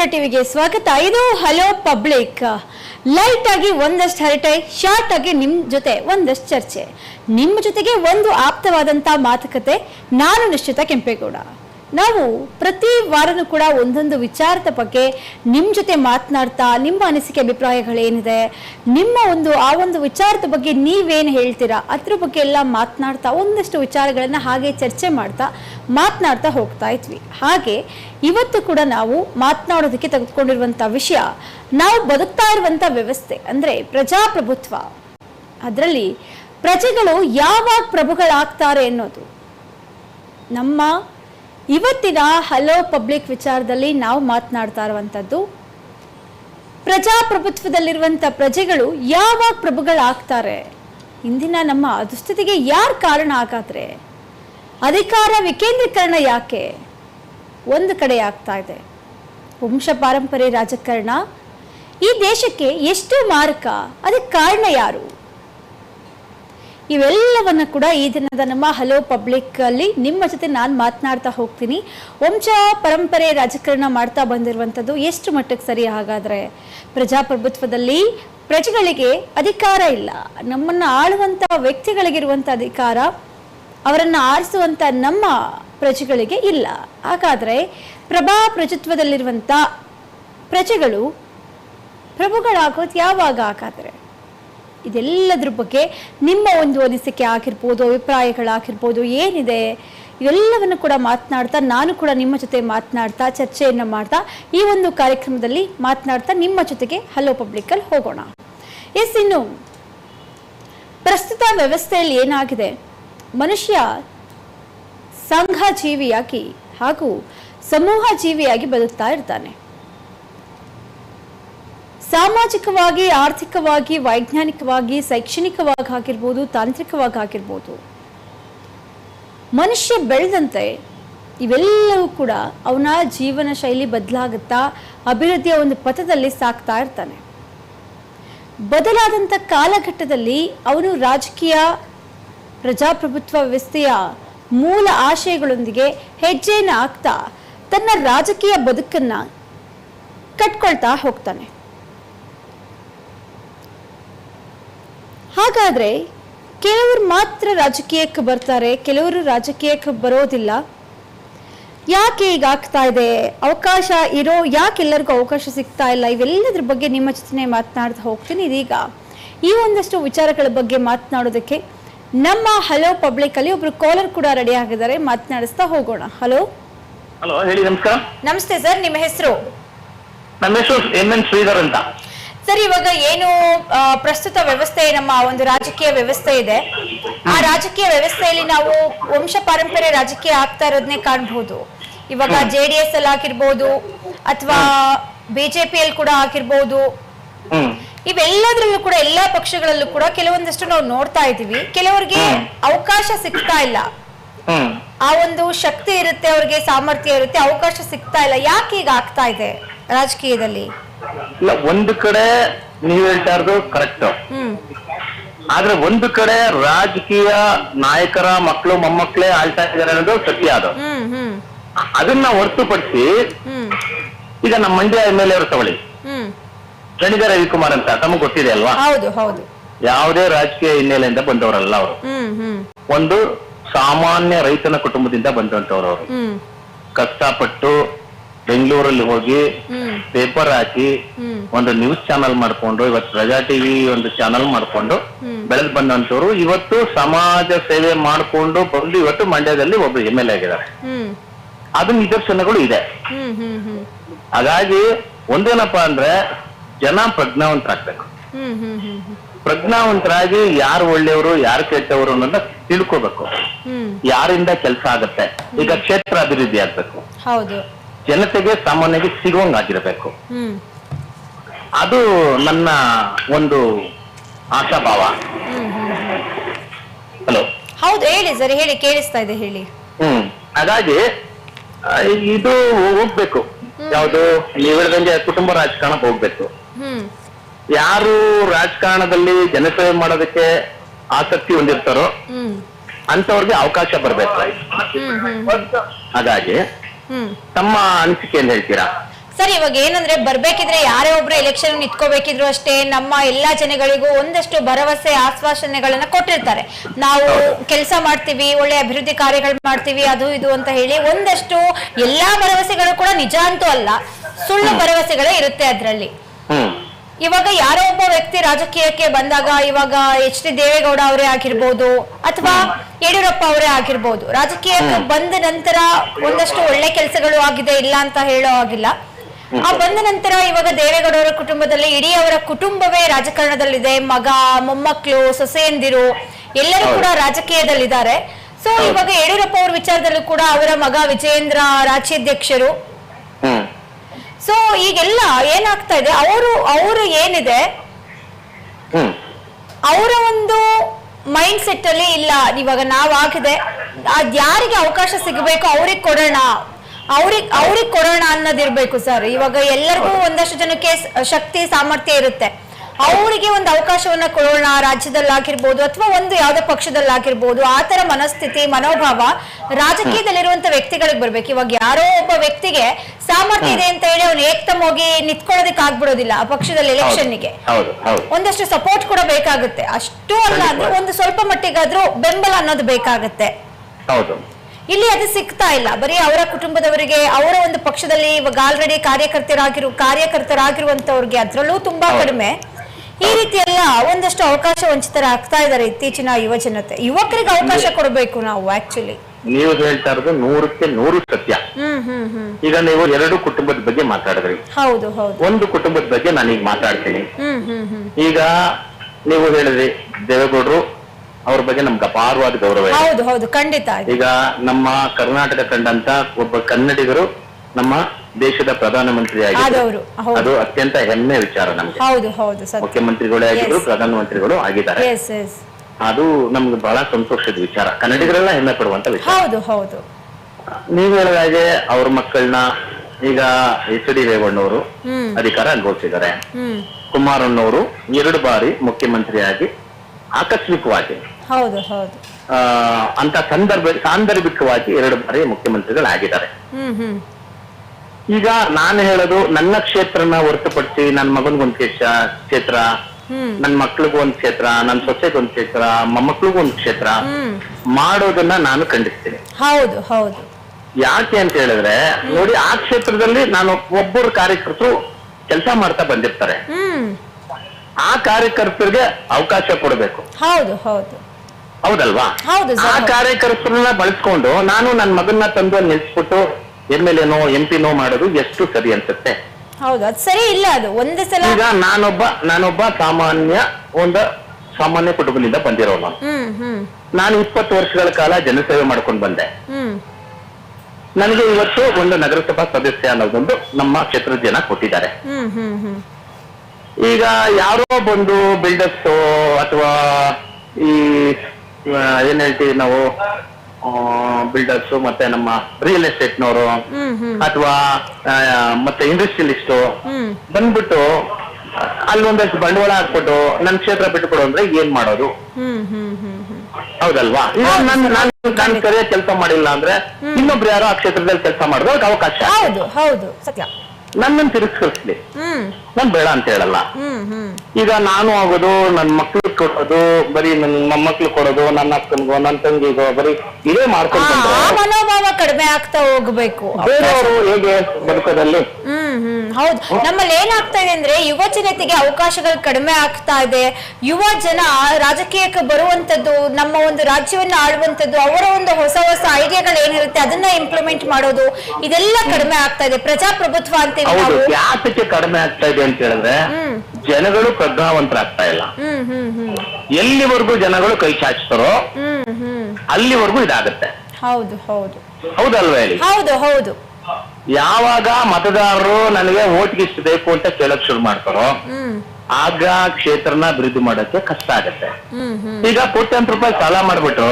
ಮಯೂರ ಟಿವಿಗೆ ಸ್ವಾಗತ. ಇದು ಹಲೋ ಪಬ್ಲಿಕ್ ಲೈಟ್ ಆಗಿ ಒಂದಷ್ಟು ಹರಟೆ ಶಾರ್ಟ್ ಆಗಿ ನಿಮ್ ಜೊತೆ ಒಂದಷ್ಟು ಚರ್ಚೆ. ನಿಮ್ಮ ಜೊತೆಗೆ ಒಂದು ಆಪ್ತವಾದಂತ ಮಾತುಕತೆ. ನಾನು ನಿಶ್ಚಿತ ಕೆಂಪೇಗೌಡ. ನಾವು ಪ್ರತಿ ವಾರನೂ ಕೂಡ ಒಂದೊಂದು ವಿಚಾರದ ಬಗ್ಗೆ ನಿಮ್ಮ ಜೊತೆ ಮಾತನಾಡ್ತಾ, ನಿಮ್ಮ ಅನಿಸಿಕೆ ಅಭಿಪ್ರಾಯಗಳೇನಿದೆ, ನಿಮ್ಮ ಒಂದು, ಆ ಒಂದು ವಿಚಾರದ ಬಗ್ಗೆ ನೀವೇನು ಹೇಳ್ತೀರಾ, ಅದ್ರ ಬಗ್ಗೆ ಎಲ್ಲ ಮಾತನಾಡ್ತಾ, ಒಂದಷ್ಟು ವಿಚಾರಗಳನ್ನು ಹಾಗೆ ಚರ್ಚೆ ಮಾಡ್ತಾ, ಮಾತನಾಡ್ತಾ ಹೋಗ್ತಾ ಇದ್ವಿ. ಹಾಗೆ ಇವತ್ತು ಕೂಡ ನಾವು ಮಾತನಾಡೋದಕ್ಕೆ ತೆಗೆದುಕೊಂಡಿರುವಂಥ ವಿಷಯ, ನಾವು ಬದುಕ್ತಾ ಇರುವಂಥ ವ್ಯವಸ್ಥೆ, ಅಂದರೆ ಪ್ರಜಾಪ್ರಭುತ್ವ. ಅದರಲ್ಲಿ ಪ್ರಜೆಗಳು ಯಾವಾಗ ಪ್ರಭುಗಳಾಗ್ತಾರೆ ಅನ್ನೋದು. ನಮ್ಮ ಇವತ್ತಿನ ಹಲೋ ಪಬ್ಲಿಕ್ ವಿಚಾರದಲ್ಲಿ ನಾವು ಮಾತನಾಡ್ತಾ ಇರುವಂಥದ್ದು ಪ್ರಜಾಪ್ರಭುತ್ವದಲ್ಲಿರುವಂಥ ಪ್ರಜೆಗಳು ಯಾವಾಗ ಪ್ರಭುಗಳಾಗ್ತಾರೆ? ಇಂದಿನ ನಮ್ಮ ದುಸ್ಥಿತಿಗೆ ಯಾರು ಕಾರಣ ಆಗಾದ್ರೆ? ಅಧಿಕಾರ ವಿಕೇಂದ್ರೀಕರಣ ಯಾಕೆ? ಒಂದು ಕಡೆ ಆಗ್ತಾ ಇದೆ. ವಂಶ ಪಾರಂಪರೆ ರಾಜಕಾರಣ. ಈ ದೇಶಕ್ಕೆ ಎಷ್ಟು ಮಾರಕ? ಅದಕ್ಕೆ ಕಾರಣ ಯಾರು? ಇವೆಲ್ಲವನ್ನ ಕೂಡ ಈ ದಿನದ ನಮ್ಮ ಹಲೋ ಪಬ್ಲಿಕ್ ಅಲ್ಲಿ ನಿಮ್ಮ ಜೊತೆ ನಾನು ಮಾತನಾಡ್ತಾ ಹೋಗ್ತೀನಿ. ವಂಶ ಪರಂಪರೆ ರಾಜಕಾರಣ ಮಾಡ್ತಾ ಬಂದಿರುವಂಥದ್ದು ಎಷ್ಟು ಮಟ್ಟಕ್ಕೆ ಸರಿ ಹಾಗಾದ್ರೆ? ಪ್ರಜಾಪ್ರಭುತ್ವದಲ್ಲಿ ಪ್ರಜೆಗಳಿಗೆ ಅಧಿಕಾರ ಇಲ್ಲ. ನಮ್ಮನ್ನ ಆಳುವಂತ ವ್ಯಕ್ತಿಗಳಿಗಿರುವಂತ ಅಧಿಕಾರ, ಅವರನ್ನು ಆರಿಸುವಂತ ನಮ್ಮ ಪ್ರಜೆಗಳಿಗೆ ಇಲ್ಲ. ಹಾಗಾದ್ರೆ ಪ್ರಭಾ ಪ್ರಜತ್ವದಲ್ಲಿರುವಂಥ ಪ್ರಜೆಗಳು ಪ್ರಭುಗಳಾಗೋದು ಯಾವಾಗ ಹಾಗಾದ್ರೆ? ಇದೆಲ್ಲದ್ರ ಬಗ್ಗೆ ನಿಮ್ಮ ಒಂದು ಅನಿಸಿಕೆ ಆಗಿರ್ಬೋದು, ಅಭಿಪ್ರಾಯಗಳಾಗಿರ್ಬೋದು, ಏನಿದೆ, ಇವೆಲ್ಲವನ್ನು ಕೂಡ ಮಾತನಾಡ್ತಾ, ನಾನು ಕೂಡ ನಿಮ್ಮ ಜೊತೆ ಮಾತನಾಡ್ತಾ, ಚರ್ಚೆಯನ್ನು ಮಾಡ್ತಾ, ಈ ಒಂದು ಕಾರ್ಯಕ್ರಮದಲ್ಲಿ ಮಾತನಾಡ್ತಾ, ನಿಮ್ಮ ಜೊತೆಗೆ ಹಲೋ ಪಬ್ಲಿಕ್ಕಲ್ಲಿ ಹೋಗೋಣ. ಎಸ್, ಇನ್ನು ಪ್ರಸ್ತುತ ವ್ಯವಸ್ಥೆಯಲ್ಲಿ ಏನಾಗಿದೆ? ಮನುಷ್ಯ ಸಂಘ ಜೀವಿಯಾಗಿ ಹಾಗೂ ಸಮೂಹ ಜೀವಿಯಾಗಿ ಬದುಕ್ತಾ ಇರ್ತಾನೆ. ಸಾಮಾಜಿಕವಾಗಿ, ಆರ್ಥಿಕವಾಗಿ, ವೈಜ್ಞಾನಿಕವಾಗಿ, ಶೈಕ್ಷಣಿಕವಾಗಿ ಆಗಿರ್ಬೋದು, ತಾಂತ್ರಿಕವಾಗಿ ಆಗಿರ್ಬೋದು. ಮನುಷ್ಯ ಬೆಳೆದಂತೆ ಇವೆಲ್ಲವೂ ಕೂಡ ಅವನ ಜೀವನ ಶೈಲಿ ಬದಲಾಗುತ್ತಾ, ಅಭಿವೃದ್ಧಿಯ ಒಂದು ಪಥದಲ್ಲಿ ಸಾಕ್ತಾ ಇರ್ತಾನೆ. ಬದಲಾದಂಥ ಕಾಲಘಟ್ಟದಲ್ಲಿ ಅವನು ರಾಜಕೀಯ, ಪ್ರಜಾಪ್ರಭುತ್ವ ವ್ಯವಸ್ಥೆಯ ಮೂಲ ಆಶಯಗಳೊಂದಿಗೆ ಹೆಜ್ಜೆಯನ್ನು ಹಾಕ್ತಾ ತನ್ನ ರಾಜಕೀಯ ಬದುಕನ್ನು ಕಟ್ಕೊಳ್ತಾ ಹೋಗ್ತಾನೆ. ಹಾಗಾದ್ರೆ ಕೆಲವರು ಮಾತ್ರ ರಾಜಕೀಯಕ್ಕೆ ಬರ್ತಾರೆ ಕೆಲವರು ರಾಜಕೀಯಕ್ಕೆ ಬರೋದಿಲ್ಲ. ಯಾಕೆ ಈಗ ಆಗ್ತಾ ಇದೆ? ಅವಕಾಶ ಇರೋ ಯಾಕೆ ಎಲ್ಲರಿಗೂ ಅವಕಾಶ ಸಿಗ್ತಾ ಇಲ್ಲ? ಇವೆಲ್ಲದ್ರ ಬಗ್ಗೆ ನಿಮ್ಮ ಜೊತೆ ಮಾತನಾಡ್ತಾ ಹೋಗ್ತೀನಿ ಇದೀಗ. ಈ ಒಂದಷ್ಟು ವಿಚಾರಗಳ ಬಗ್ಗೆ ಮಾತನಾಡೋದಕ್ಕೆ ನಮ್ಮ ಹಲೋ ಪಬ್ಲಿಕ್ ಅಲ್ಲಿ ಒಬ್ರು ಕಾಲರ್ ಕೂಡ ರೆಡಿ ಆಗಿದ್ದಾರೆ. ಮಾತನಾಡಿಸ್ತಾ ಹೋಗೋಣ. ಹಲೋ ಹಲೋ ಹೇಳಿ ನಮಸ್ಕಾರ. ನಮಸ್ತೆ ಸರ್ ನಿಮ್ಮ ಹೆಸರು? ನಮ್ಮ ಹೆಸರು ಎಂ ಎನ್ ಶ್ರೀಧರ್ ಅಂತ. ಸರ್ ಇವಾಗ ಏನು ಪ್ರಸ್ತುತ ವ್ಯವಸ್ಥೆ ನಮ್ಮ ಒಂದು ರಾಜಕೀಯ ವ್ಯವಸ್ಥೆ ಇದೆ. ಆ ರಾಜಕೀಯ ವ್ಯವಸ್ಥೆಯಲ್ಲಿ ನಾವು ವಂಶ ಪಾರಂಪರ್ಯ ರಾಜಕೀಯ ಆಗ್ತಾ ಇರೋದನ್ನೇ ಕಾಣಬಹುದು ಇವಾಗ ಜೆ ಡಿ ಎಸ್ ಅಲ್ಲಿ ಆಗಿರ್ಬೋದು ಅಥವಾ ಬಿಜೆಪಿಯಲ್ಲಿ ಕೂಡ ಆಗಿರ್ಬೋದು. ಇವೆಲ್ಲದರಲ್ಲೂ ಇವೆಲ್ಲದ್ರಲ್ಲೂ ಕೂಡ ಎಲ್ಲಾ ಪಕ್ಷಗಳಲ್ಲೂ ಕೂಡ ಕೆಲವೊಂದಷ್ಟು ನಾವು ನೋಡ್ತಾ ಇದೀವಿ ಕೆಲವರಿಗೆ ಅವಕಾಶ ಸಿಗ್ತಾ ಇಲ್ಲ. ಆ ಒಂದು ಶಕ್ತಿ ಇರುತ್ತೆ ಅವ್ರಿಗೆ ಸಾಮರ್ಥ್ಯ ಇರುತ್ತೆ ಅವಕಾಶ ಸಿಗ್ತಾ ಇಲ್ಲ. ಯಾಕೆ ಈಗ ಆಗ್ತಾ ಇದೆ ರಾಜಕೀಯದಲ್ಲಿ? ಇಲ್ಲ ಒಂದು ಕಡೆ ನೀವ್ ಹೇಳ್ತಾ ಇರೋದು ಕರೆಕ್ಟ್ ಆದ್ರೆ ಒಂದು ಕಡೆ ರಾಜಕೀಯ ನಾಯಕರ ಮಕ್ಕಳು ಮೊಮ್ಮಕ್ಕಳೇ ಆಳ್ತಾ ಇದಾರೆ ಅನ್ನೋದು ಸತ್ಯ ಅದು. ಅದನ್ನ ಹೊರತುಪಡಿಸಿ ಈಗ ನಮ್ಮ ಮಂಡ್ಯ ಎಂ ಎಲ್ ಎ ಅವರು ತಗೊಳ್ಳಿ. ಗಣಿಗ ರವಿಕುಮಾರ್ ಅಂತ ತಮಗೆ ಗೊತ್ತಿದೆ ಅಲ್ವಾ? ಯಾವುದೇ ರಾಜಕೀಯ ಹಿನ್ನೆಲೆಯಿಂದ ಬಂದವರಲ್ಲ ಅವರು. ಒಂದು ಸಾಮಾನ್ಯ ರೈತನ ಕುಟುಂಬದಿಂದ ಬಂದಂತವ್ರು ಅವರು. ಕಷ್ಟಪಟ್ಟು ಬೆಂಗಳೂರಲ್ಲಿ ಹೋಗಿ ಪೇಪರ್ ಹಾಕಿ ಒಂದು ನ್ಯೂಸ್ ಚಾನಲ್ ಮಾಡ್ಕೊಂಡು ಇವತ್ತು ಪ್ರಜಾ ಟಿವಿ ಒಂದು ಚಾನಲ್ ಮಾಡ್ಕೊಂಡು. ಬೆಳೆದು ಬಂದಂತವ್ರು ಇವತ್ತು ಸಮಾಜ ಸೇವೆ ಮಾಡ್ಕೊಂಡು ಬಂದು ಇವತ್ತು ಮಂಡ್ಯದಲ್ಲಿ ಒಬ್ರು ಎಂ ಎಲ್ ಎ ಆಗಿದ್ದಾರೆ. ಅದು ನಿದರ್ಶನಗಳು ಇದೆ. ಹಾಗಾಗಿ ಒಂದೇನಪ್ಪಾ ಅಂದ್ರೆ ಜನ ಪ್ರಜ್ಞಾವಂತರಾಗ್ಬೇಕು. ಪ್ರಜ್ಞಾವಂತರಾಗಿ ಯಾರು ಒಳ್ಳೆಯವರು ಯಾರು ಕೆಟ್ಟವರು ಅನ್ನೋದನ್ನ ತಿಳ್ಕೋಬೇಕು. ಯಾರಿಂದ ಕೆಲಸ ಆಗತ್ತೆ? ಈಗ ಕ್ಷೇತ್ರ ಅಭಿವೃದ್ಧಿ ಆಗ್ಬೇಕು. ಹೌದು. ಜನತೆಗೆ ಸಾಮಾನ್ಯವಾಗಿ ಸಿಗುವಂಗಾಗಿರಬೇಕು. ಅದು ನನ್ನ ಒಂದು ಆಶಾಭಾವ. ಹಲೋ. ಹೌದು ಹೇಳಿ ಸರ್ ಹೇಳಿ ಕೇಳಿಸ್ತಾ ಇದೆ ಹೇಳಿ. ಹ್ಮ್. ಹಾಗಾಗಿ ಇದು ಹೋಗ್ಬೇಕು. ಯಾವುದು? ನೀವು ಹೇಳ್ದಂಗೆ ಕುಟುಂಬ ರಾಜಕಾರಣ ಹೋಗ್ಬೇಕು. ಯಾರು ರಾಜಕಾರಣದಲ್ಲಿ ಜನಸೇವೆ ಮಾಡೋದಕ್ಕೆ ಆಸಕ್ತಿ ಹೊಂದಿರ್ತಾರೋ ಅಂತವ್ರಿಗೆ ಅವಕಾಶ ಬರ್ಬೇಕು ಹಾಗಾಗಿ ತಮ್ಮ ಅನಿಸಿಕೆ ಅಂತ ಹೇಳ್ತೀರಾ? ಸರ್ ಇವಾಗ ಏನಂದ್ರೆ ಬರ್ಬೇಕಿದ್ರೆ ಯಾರೇ ಒಬ್ರು ಎಲೆಕ್ಷನ್ ನಿಂತ್ಕೋಬೇಕಿದ್ರು ಅಷ್ಟೇ ನಮ್ಮ ಎಲ್ಲಾ ಜನಗಳಿಗೂ ಒಂದಷ್ಟು ಭರವಸೆ ಆಶ್ವಾಸನೆಗಳನ್ನ ಕೊಟ್ಟಿರ್ತಾರೆ. ನಾವು ಕೆಲಸ ಮಾಡ್ತೀವಿ ಒಳ್ಳೆ ಅಭಿವೃದ್ಧಿ ಕಾರ್ಯಗಳು ಮಾಡ್ತೀವಿ ಅದು ಇದು ಅಂತ ಹೇಳಿ ಒಂದಷ್ಟು ಎಲ್ಲಾ ಭರವಸೆಗಳು ಕೂಡ ನಿಜ ಅಂತೂ ಅಲ್ಲ. ಸುಳ್ಳು ಭರವಸೆಗಳೇ ಇರುತ್ತೆ ಅದ್ರಲ್ಲಿ. ಹ್ಮ್. ಇವಾಗ ಯಾರೋ ಒಬ್ಬ ವ್ಯಕ್ತಿ ರಾಜಕೀಯಕ್ಕೆ ಬಂದಾಗ ಇವಾಗ ಎಚ್ ಡಿ ದೇವೇಗೌಡ ಅವರೇ ಆಗಿರ್ಬೋದು ಅಥವಾ ಯಡಿಯೂರಪ್ಪ ಅವರೇ ಆಗಿರ್ಬೋದು ರಾಜಕೀಯಕ್ಕೆ ಬಂದ ನಂತರ ಒಂದಷ್ಟು ಒಳ್ಳೆ ಕೆಲಸಗಳು ಆಗಿದೆ ಇಲ್ಲ ಅಂತ ಹೇಳೋ ಆಗಿಲ್ಲ ಆ ಬಂದ ನಂತರ ಇವಾಗ ದೇವೇಗೌಡ ಅವರ ಕುಟುಂಬದಲ್ಲಿ ಇಡೀ ಅವರ ಕುಟುಂಬವೇ ರಾಜಕಾರಣದಲ್ಲಿದೆ ಮಗ ಮೊಮ್ಮಕ್ಕಳು ಸೊಸೆಯಂದಿರು ಎಲ್ಲರೂ ಕೂಡ ರಾಜಕೀಯದಲ್ಲಿದ್ದಾರೆ. ಸೊ ಇವಾಗ ಯಡಿಯೂರಪ್ಪ ಅವ್ರ ವಿಚಾರದಲ್ಲೂ ಕೂಡ ಅವರ ಮಗ ವಿಜಯೇಂದ್ರ ರಾಜ್ಯಾಧ್ಯಕ್ಷರು ಸೊ ಈಗೆಲ್ಲ ಏನಾಗ್ತಾ ಇದೆ? ಅವರು ಅವರು ಏನಿದೆ? ಅವರ ಒಂದು ಮೈಂಡ್ ಸೆಟ್ ಅಲ್ಲಿ ಇಲ್ಲ ಇವಾಗ ನಾವಾಗಿದೆ ಅದ್ ಯಾರಿಗೆ ಅವಕಾಶ ಸಿಗಬೇಕು ಅವ್ರಿಗೆ ಕೊಡೋಣ. ಅವ್ರಿಗೆ ಅವ್ರಿಗೆ ಕೊಡೋಣ ಅನ್ನೋದಿರ್ಬೇಕು ಸರ್. ಇವಾಗ ಎಲ್ಲರಿಗೂ ಒಂದಷ್ಟು ಜನಕ್ಕೆ ಶಕ್ತಿ ಸಾಮರ್ಥ್ಯ ಇರುತ್ತೆ. ಅವರಿಗೆ ಒಂದು ಅವಕಾಶವನ್ನ ಕೊಡೋಣ ರಾಜ್ಯದಲ್ಲಾಗಿರ್ಬೋದು ಅಥವಾ ಒಂದು ಯಾವ್ದೋ ಪಕ್ಷದಲ್ಲಾಗಿರ್ಬೋದು ಆ ತರ ಮನಸ್ಥಿತಿ ಮನೋಭಾವ ರಾಜಕೀಯದಲ್ಲಿರುವಂತ ವ್ಯಕ್ತಿಗಳಿಗೆ ಬರ್ಬೇಕು. ಇವಾಗ ಯಾರೋ ಒಬ್ಬ ವ್ಯಕ್ತಿಗೆ ಸಾಮರ್ಥ್ಯ ಇದೆ ಅಂತ ಹೇಳಿ ಅವ್ನು ಏಕ್ತಮ್ ಹೋಗಿ ನಿತ್ಕೊಳ್ಳೋದಕ್ಕೆ ಆಗ್ಬಿಡೋದಿಲ್ಲ ಆ ಪಕ್ಷದಲ್ಲಿ ಎಲೆಕ್ಷನ್ಗೆ ಒಂದಷ್ಟು ಸಪೋರ್ಟ್ ಕೂಡ ಬೇಕಾಗುತ್ತೆ. ಅಷ್ಟು ಅಲ್ಲ ಅಂದ್ರೆ ಒಂದು ಸ್ವಲ್ಪ ಮಟ್ಟಿಗಾದ್ರೂ ಬೆಂಬಲ ಅನ್ನೋದು ಬೇಕಾಗುತ್ತೆ. ಹೌದು. ಇಲ್ಲಿ ಅದು ಸಿಗ್ತಾ ಇಲ್ಲ. ಬರೀ ಅವರ ಕುಟುಂಬದವರಿಗೆ ಅವರ ಒಂದು ಪಕ್ಷದಲ್ಲಿ ಇವಾಗ ಆಲ್ರೆಡಿ ಕಾರ್ಯಕರ್ತರಾಗಿರು ಕಾರ್ಯಕರ್ತರಾಗಿರುವಂತವ್ರಿಗೆ ಅದ್ರಲ್ಲೂ ತುಂಬಾ ಕಡಿಮೆ. ಈ ರೀತಿ ಎಲ್ಲ ಒಂದಷ್ಟು ಅವಕಾಶ ವಂಚಿತರಾಗ್ತಾ ಇದ್ದಾರೆ ಇತ್ತೀಚಿನ ಯುವ ಜನತೆ. ಯುವಕರಿಗೆ ಅವಕಾಶ ಕೊಡಬೇಕು ನಾವು ಆಕ್ಚುಲಿ ನೀವು ಹೇಳ್ತಾ ಇರೋದು ನೂರಕ್ಕೆ ನೂರು ಸತ್ಯ. ಈಗ ನೀವು ಎರಡು ಕುಟುಂಬದ ಬಗ್ಗೆ ಮಾತಾಡಿದ್ರಿ. ಹೌದು ಹೌದು. ಒಂದು ಕುಟುಂಬದ ಬಗ್ಗೆ ನಾನೀಗ ಮಾತಾಡ್ತೀನಿ. ಈಗ ನೀವು ಹೇಳಿದ್ರಿ ದೇವೇಗೌಡರು ಅವ್ರ ಬಗ್ಗೆ ನಮ್ಗೆ ಅಪಾರವಾದ ಗೌರವ ಹೌದು ಹೌದು ಖಂಡಿತ ಈಗ ನಮ್ಮ ಕರ್ನಾಟಕ ಕಂಡಂತ ಒಬ್ಬ ಕನ್ನಡಿಗರು ನಮ್ಮ ದೇಶದ ಪ್ರಧಾನಮಂತ್ರಿ ಆಗಿದ್ದಾರೆ. ಅದು ಅತ್ಯಂತ ಹೆಮ್ಮೆ ವಿಚಾರ ನಮ್ಗೆ. ಹೌದು ಹೌದು ಮುಖ್ಯಮಂತ್ರಿಗಳೇ ಆಗಿದ್ರು. ಪ್ರಧಾನಮಂತ್ರಿಗಳು ಆಗಿದ್ದಾರೆ. ಅದು ನಮ್ಗೆ ಬಹಳ ಸಂತೋಷದ ವಿಚಾರ. ಕನ್ನಡಿಗರೆಲ್ಲ ಹೆಮ್ಮೆ ಪಡುವಂತ ವಿಚಾರ. ಹೌದು ಹೌದು. ನೀವು ಹೇಳಿದ ಹಾಗೆ ಅವ್ರ ಮಕ್ಕಳನ್ನ ಈಗ ಎಚ್ ಡಿ ರೇವಣ್ಣವರು ಅಧಿಕಾರ ಅನುಭವಿಸಿದ್ದಾರೆ ಕುಮಾರಣ್ಣವರು ಎರಡು ಬಾರಿ ಮುಖ್ಯಮಂತ್ರಿಯಾಗಿ ಆಕಸ್ಮಿಕವಾಗಿ. ಹೌದು ಹೌದು. ಆ, ಅಂತ ಸಂದರ್ಭ ಸಾಂದರ್ಭಿಕವಾಗಿ ಎರಡು ಬಾರಿ ಮುಖ್ಯಮಂತ್ರಿಗಳಾಗಿದ್ದಾರೆ. ಈಗ ನಾನು ಹೇಳೋದು ನನ್ನ ಕ್ಷೇತ್ರನ ಹೊರತುಪಡಿಸಿ ನನ್ನ ಮಗನ್ಗೊಂದ್ ಕ್ಷೇತ್ರ ಕ್ಷೇತ್ರ ನನ್ನ ಮಕ್ಳಿಗೂ ಒಂದು ಕ್ಷೇತ್ರ ನನ್ನ ಸೊಸೆಗೊಂದ್ ಕ್ಷೇತ್ರ ಮೊಮ್ಮಕ್ಳಿಗೂ ಒಂದು ಕ್ಷೇತ್ರ ಮಾಡೋದನ್ನ ನಾನು ಖಂಡಿಸ್ತೀನಿ. ಹೌದು ಹೌದು. ಯಾಕೆ ಅಂತ ಹೇಳಿದ್ರೆ ನೋಡಿ ಆ ಕ್ಷೇತ್ರದಲ್ಲಿ ನಾನು ಒಬ್ಬರು ಕಾರ್ಯಕರ್ತರು ಕೆಲಸ ಮಾಡ್ತಾ ಬಂದಿರ್ತಾರೆ. ಆ ಕಾರ್ಯಕರ್ತರಿಗೆ ಅವಕಾಶ ಕೊಡಬೇಕು. ಹೌದು ಹೌದು. ಹೌದಲ್ವಾ? ಹೌದು ಆ ಕಾರ್ಯಕರ್ತರನ್ನ ಬಳಸ್ಕೊಂಡು ನಾನು ನನ್ನ ಮಗನ್ನ ತಂದು ನಿಲ್ಸ್ಬಿಟ್ಟು ಎಂ ಎಲ್ ಎನೋ ಎಂ ಪಿನೋ ಮಾಡೋದು ಎಷ್ಟು ಸರಿ ಅನ್ಸುತ್ತೆ? ಹೌದು ಅದು ಸರಿ ಇಲ್ಲ ಅದು. ಒಂದೇ ಸಲ ಈಗ ನಾನೊಬ್ಬ ನಾನೊಬ್ಬ ಸಾಮಾನ್ಯ ಒಂದು ಸಾಮಾನ್ಯ ಕುಟುಂಬದಿಂದ ಬಂದಿರೋನು. ಹ್ಮ್ ಹ್ಮ್. ನಾನು ಇಪ್ಪತ್ತು ವರ್ಷಗಳ ಕಾಲ ಜನಸೇವೆ ಮಾಡ್ಕೊಂಡು ಬಂದೆ. ಹ್ಮ್. ನನಗೆ ಇವತ್ತು ಒಂದು ನಗರಸಭಾ ಸದಸ್ಯ ಅನ್ನೋದೊಂದು ನಮ್ಮ ಕ್ಷೇತ್ರದ ಜನ ಕೊಟ್ಟಿದ್ದಾರೆ. ಹ್ಮ್ ಹ್ಮ್ ಹ್ಮ್. ಈಗ ಯಾರೋ ಬಂದು ಬಿಲ್ಡರ್ಸ್ ಅಥವಾ ಈ ಆ, ಏನ್ ಹೇಳ್ತೀವಿ ನಾವು? ಬಿಲ್ಡರ್ಸ್ ಮತ್ತೆ ನಮ್ಮ ರಿಯಲ್ ಎಸ್ಟೇಟ್ನವರು ಹ್ಮ್ ಹ್ಮ್. ಅಥವಾ ಮತ್ತೆ ಇಂಡಸ್ಟ್ರಿಯಲಿಸ್ಟು ಬಂದ್ಬಿಟ್ಟು ಅಲ್ಲೊಂದಷ್ಟು ಬಂಡವಾಳ ಹಾಕ್ಬಿಟ್ಟು ನನ್ನ ಕ್ಷೇತ್ರ ಬಿಟ್ಟುಕೊಡು ಅಂದ್ರೆ ಏನ್ ಮಾಡೋದು? ಹೌದಲ್ವಾ? ನಾನು ಸರಿಯಾಗಿ ಕೆಲಸ ಮಾಡಿಲ್ಲ ಅಂದ್ರೆ ಇನ್ನೊಬ್ರು ಯಾರೋ ಆ ಕ್ಷೇತ್ರದಲ್ಲಿ ಕೆಲಸ ಮಾಡಿದ್ರೆ ಅವ್ರಿಗೆ ಅವಕಾಶ. ಹೌದು ಹೌದು ಸತ್ಯ. ನನ್ನನ್ನು ತಿರಸ್ಕರಿಸ್ಲಿ. ಹ್ಮ್. ನಾನು ಬೇಡ ಅಂತ ಹೇಳಲ್ಲ. ಈಗ ನಾನು ಆಗೋದು ನನ್ ಮಕ್ಳು ಕೊಡೋದು ಬರೀ ನನ್ ಮೊಮ್ಮಕ್ಳು ಕೊಡೋದು ನನ್ನ ಅಕ್ಕನಿಗೋ ನನ್ನ ತಂಗಿಗೋ ಬರೀ ಇದೇ ಮಾಡ್ಕೊಂಡು ಆ ಮನೋಭಾವ ಕಡಿಮೆ ಆಗ್ತಾ ಹೋಗ್ಬೇಕು. ಬೇರೆಯವರು ಹೇಗೆ ಬದುಕೋದಲ್ಲಿ? ಹ್ಮ್ ಹೌದು. ನಮ್ಮಲ್ಲಿ ಏನಾಗ್ತಾ ಇದೆ ಅಂದ್ರೆ ಯುವ ಜನತೆಗೆ ಅವಕಾಶಗಳು ಕಡಿಮೆ ಆಗ್ತಾ ಇದೆ. ಯುವ ಜನ ರಾಜಕೀಯಕ್ಕೆ ಬರುವಂತದ್ದು ನಮ್ಮ ಒಂದು ರಾಜ್ಯವನ್ನ ಆಳುವಂತದ್ದು ಅವರ ಒಂದು ಹೊಸ ಹೊಸ ಐಡಿಯಾಗಳು ಏನಿರುತ್ತೆ ಅದನ್ನ ಇಂಪ್ಲಿಮೆಂಟ್ ಮಾಡೋದು ಇದೆಲ್ಲ ಕಡಿಮೆ ಆಗ್ತಾ ಇದೆ. ಪ್ರಜಾಪ್ರಭುತ್ವ ಹೌದು ಯಾತಕ್ಕೆ ಕಡಿಮೆ ಆಗ್ತಾ ಇದೆ ಅಂತ ಹೇಳಿದ್ರೆ ಜನಗಳು ಪ್ರಜ್ಞಾವಂತರಾಗ್ತಾ ಇಲ್ಲ. ಎಲ್ಲಿವರೆಗೂ ಜನಗಳು ಕೈ ಚಾಚ್ತಾರೋ ಅಲ್ಲಿವರೆಗೂ ಇದಾಗುತ್ತೆ. ಹೌದು ಹೌದು. ಹೌದಲ್ವಾ ಹೇಳಿ? ಹೌದು ಹೌದು. ಯಾವಾಗ ಮತದಾರರು ನನಗೆ ಓಟ್ಗೆ ಇಷ್ಟು ಬೇಕು ಅಂತ ಕೇಳಕ್ ಶುರು ಮಾಡ್ತಾರೋ ಆಗ ಕ್ಷೇತ್ರನ ಅಭಿವೃದ್ಧಿ ಮಾಡೋಕೆ ಕಷ್ಟ ಆಗತ್ತೆ. ಈಗ ಕೋಟ್ಯಾಂತರ ರೂಪಾಯಿ ಸಾಲ ಮಾಡ್ಬಿಟ್ಟು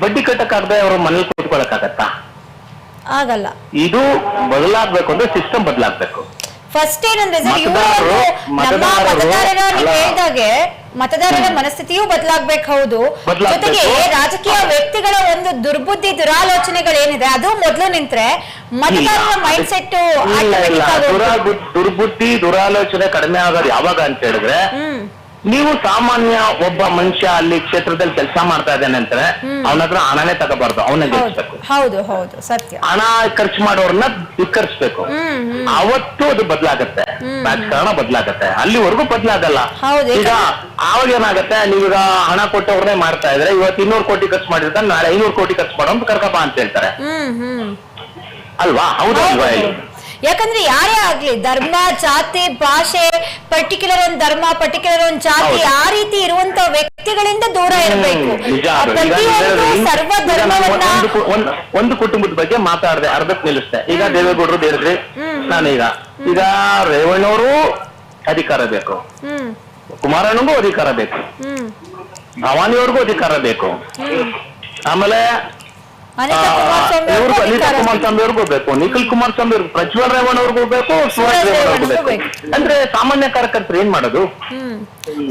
ಬಡ್ಡಿ ಕಟ್ಟಕ್ಕಾಗದೆ ಅವ್ರ ಮನೇಲಿ ಕೂತ್ಕೊಳಕ್ಕಾಗತ್ತಾ? ಆಗಲ್ಲ. ಇದು ಬದಲಾಗ್ಬೇಕು ಅಂದ್ರೆ ಸಿಸ್ಟಮ್ ಬದಲಾಗ್ಬೇಕು. ಫಸ್ಟ್ ಏನಂದ್ರೆ ಸರ್ ಇವರು ನಮ್ಮ ಮತದಾರರ ನೀವು. ಹೇಳ್ದಾಗೆ ಮತದಾರರ ಮನಸ್ಥಿತಿಯೂ ಬದಲಾಗ್ಬೇಕು ಹೌದು. ಜೊತೆಗೆ ರಾಜಕೀಯ ವ್ಯಕ್ತಿಗಳ ಒಂದು ದುರ್ಬುದ್ಧಿ ದುರಾಲೋಚನೆಗಳು ಏನಿದೆ ಅದು ಮೊದಲು ನಿಂತ್ರೆ ಮತದಾರರ ಮೈಂಡ್ ಸೆಟ್ ದುರ್ಬುದ್ಧಿ ದುರಾಲೋಚನೆ ಕಡಿಮೆ ಆಗೋದು ಯಾವಾಗ ಅಂತ ಹೇಳಿದ್ರೆ ಹ್ಮ್. ನೀವು ಸಾಮಾನ್ಯ ಒಬ್ಬ ಮನುಷ್ಯ ಅಲ್ಲಿ ಕ್ಷೇತ್ರದಲ್ಲಿ ಕೆಲಸ ಮಾಡ್ತಾ ಇದ್ದಾನೆ ಅಂತಾರೆ ಅವನ ಹತ್ರ ಹಣನೇ ತಗೋಬಾರ್ದು ಅವನೇ ಹೌದು. ಗೆಲ್ಸ್ಬೇಕು. ಹೌದು ಹೌದು ಸತ್ಯ. ಹಣ ಖರ್ಚು ಮಾಡೋರ್ನ ಧಿಕ್ಕರಿಸ್ಬೇಕು. ಅವತ್ತು ಅದು ಬದಲಾಗತ್ತೆ. ರಾಜಕಾರಣ ಬದಲಾಗತ್ತೆ. ಅಲ್ಲಿವರೆಗೂ ಬದಲಾಗಲ್ಲ. ಹೌದು, ಈಗ ಅವಾಗ ಏನಾಗತ್ತೆ ನೀವೀಗ ಹಣ ಕೊಟ್ಟವ್ರನ್ನೇ ಮಾಡ್ತಾ ಇದ್ರೆ ಇವತ್ತು ಇನ್ನೂರು ಕೋಟಿ ಖರ್ಚು ಮಾಡಿರ್ತಾನೆ ನಾಳೆ ಐನೂರು ಕೋಟಿ ಖರ್ಚು ಮಾಡೋ ಅಂತ ಕರ್ಕಪ್ಪ ಅಂತ ಹೇಳ್ತಾರೆ. ಅಲ್ವಾ? ಹೌದಲ್ವಾ ಇಲ್ಲಿ ಯಾಕಂದ್ರೆ ಯಾರೇ ಆಗ್ಲಿ ಧರ್ಮ ಜಾತಿ ಭಾಷೆ ಪರ್ಟಿಕ್ಯುಲರ್ ಒಂದ್ ಧರ್ಮ ಪರ್ಟಿಕ್ಯುಲರ್ ಒಂದ್ ಜಾತಿ ಆ ರೀತಿ ಇರುವಂತ ವ್ಯಕ್ತಿಗಳಿಂದ ದೂರ ಇರಬೇಕು. ಪ್ರತಿಯೊಂದು ಸರ್ವ ಧರ್ಮವನ್ನ ಒಂದು ಕುಟುಂಬದ ಬಗ್ಗೆ ಮಾತಾಡದೆ ಅರ್ಧಕ್ಕೆ ನಿಲ್ಲಿಸ್ತೆ ಈಗ ದೇವೇಗೌಡರು ಹೇಳಿದ್ರಿ ನಾನೀಗ ಈಗ. ರೇವಣ್ಣವರು ಅಧಿಕಾರ ಬೇಕು. ಕುಮಾರಣ್ಣಗೂ ಅಧಿಕಾರ ಬೇಕು. ಹ್ಮ್. ಭವಾನಿಯವ್ರಿಗೂ ಅಧಿಕಾರ ಬೇಕು. ಆಮೇಲೆ ಅನಿತಾ ಕುಮಾರಸ್ವಾಮಿ ಅವ್ರಿಗೂ ಬೇಕು. ನಿಖಿಲ್ ಕುಮಾರಸ್ವಾಮಿ ಅವ್ರಿಗೂ ಪ್ರಜ್ವಲ್ ರೇವಣ್ಣ ಅವ್ರಿಗೂ ಬೇಕು ಸುರೇಶ್ ರೇವಣ್ಣ ಅವ್ರಿಗೂ ಬೇಕು. ಅಂದ್ರೆ ಸಾಮಾನ್ಯ ಕಾರ್ಯಕರ್ತರು ಏನ್ ಮಾಡೋದು?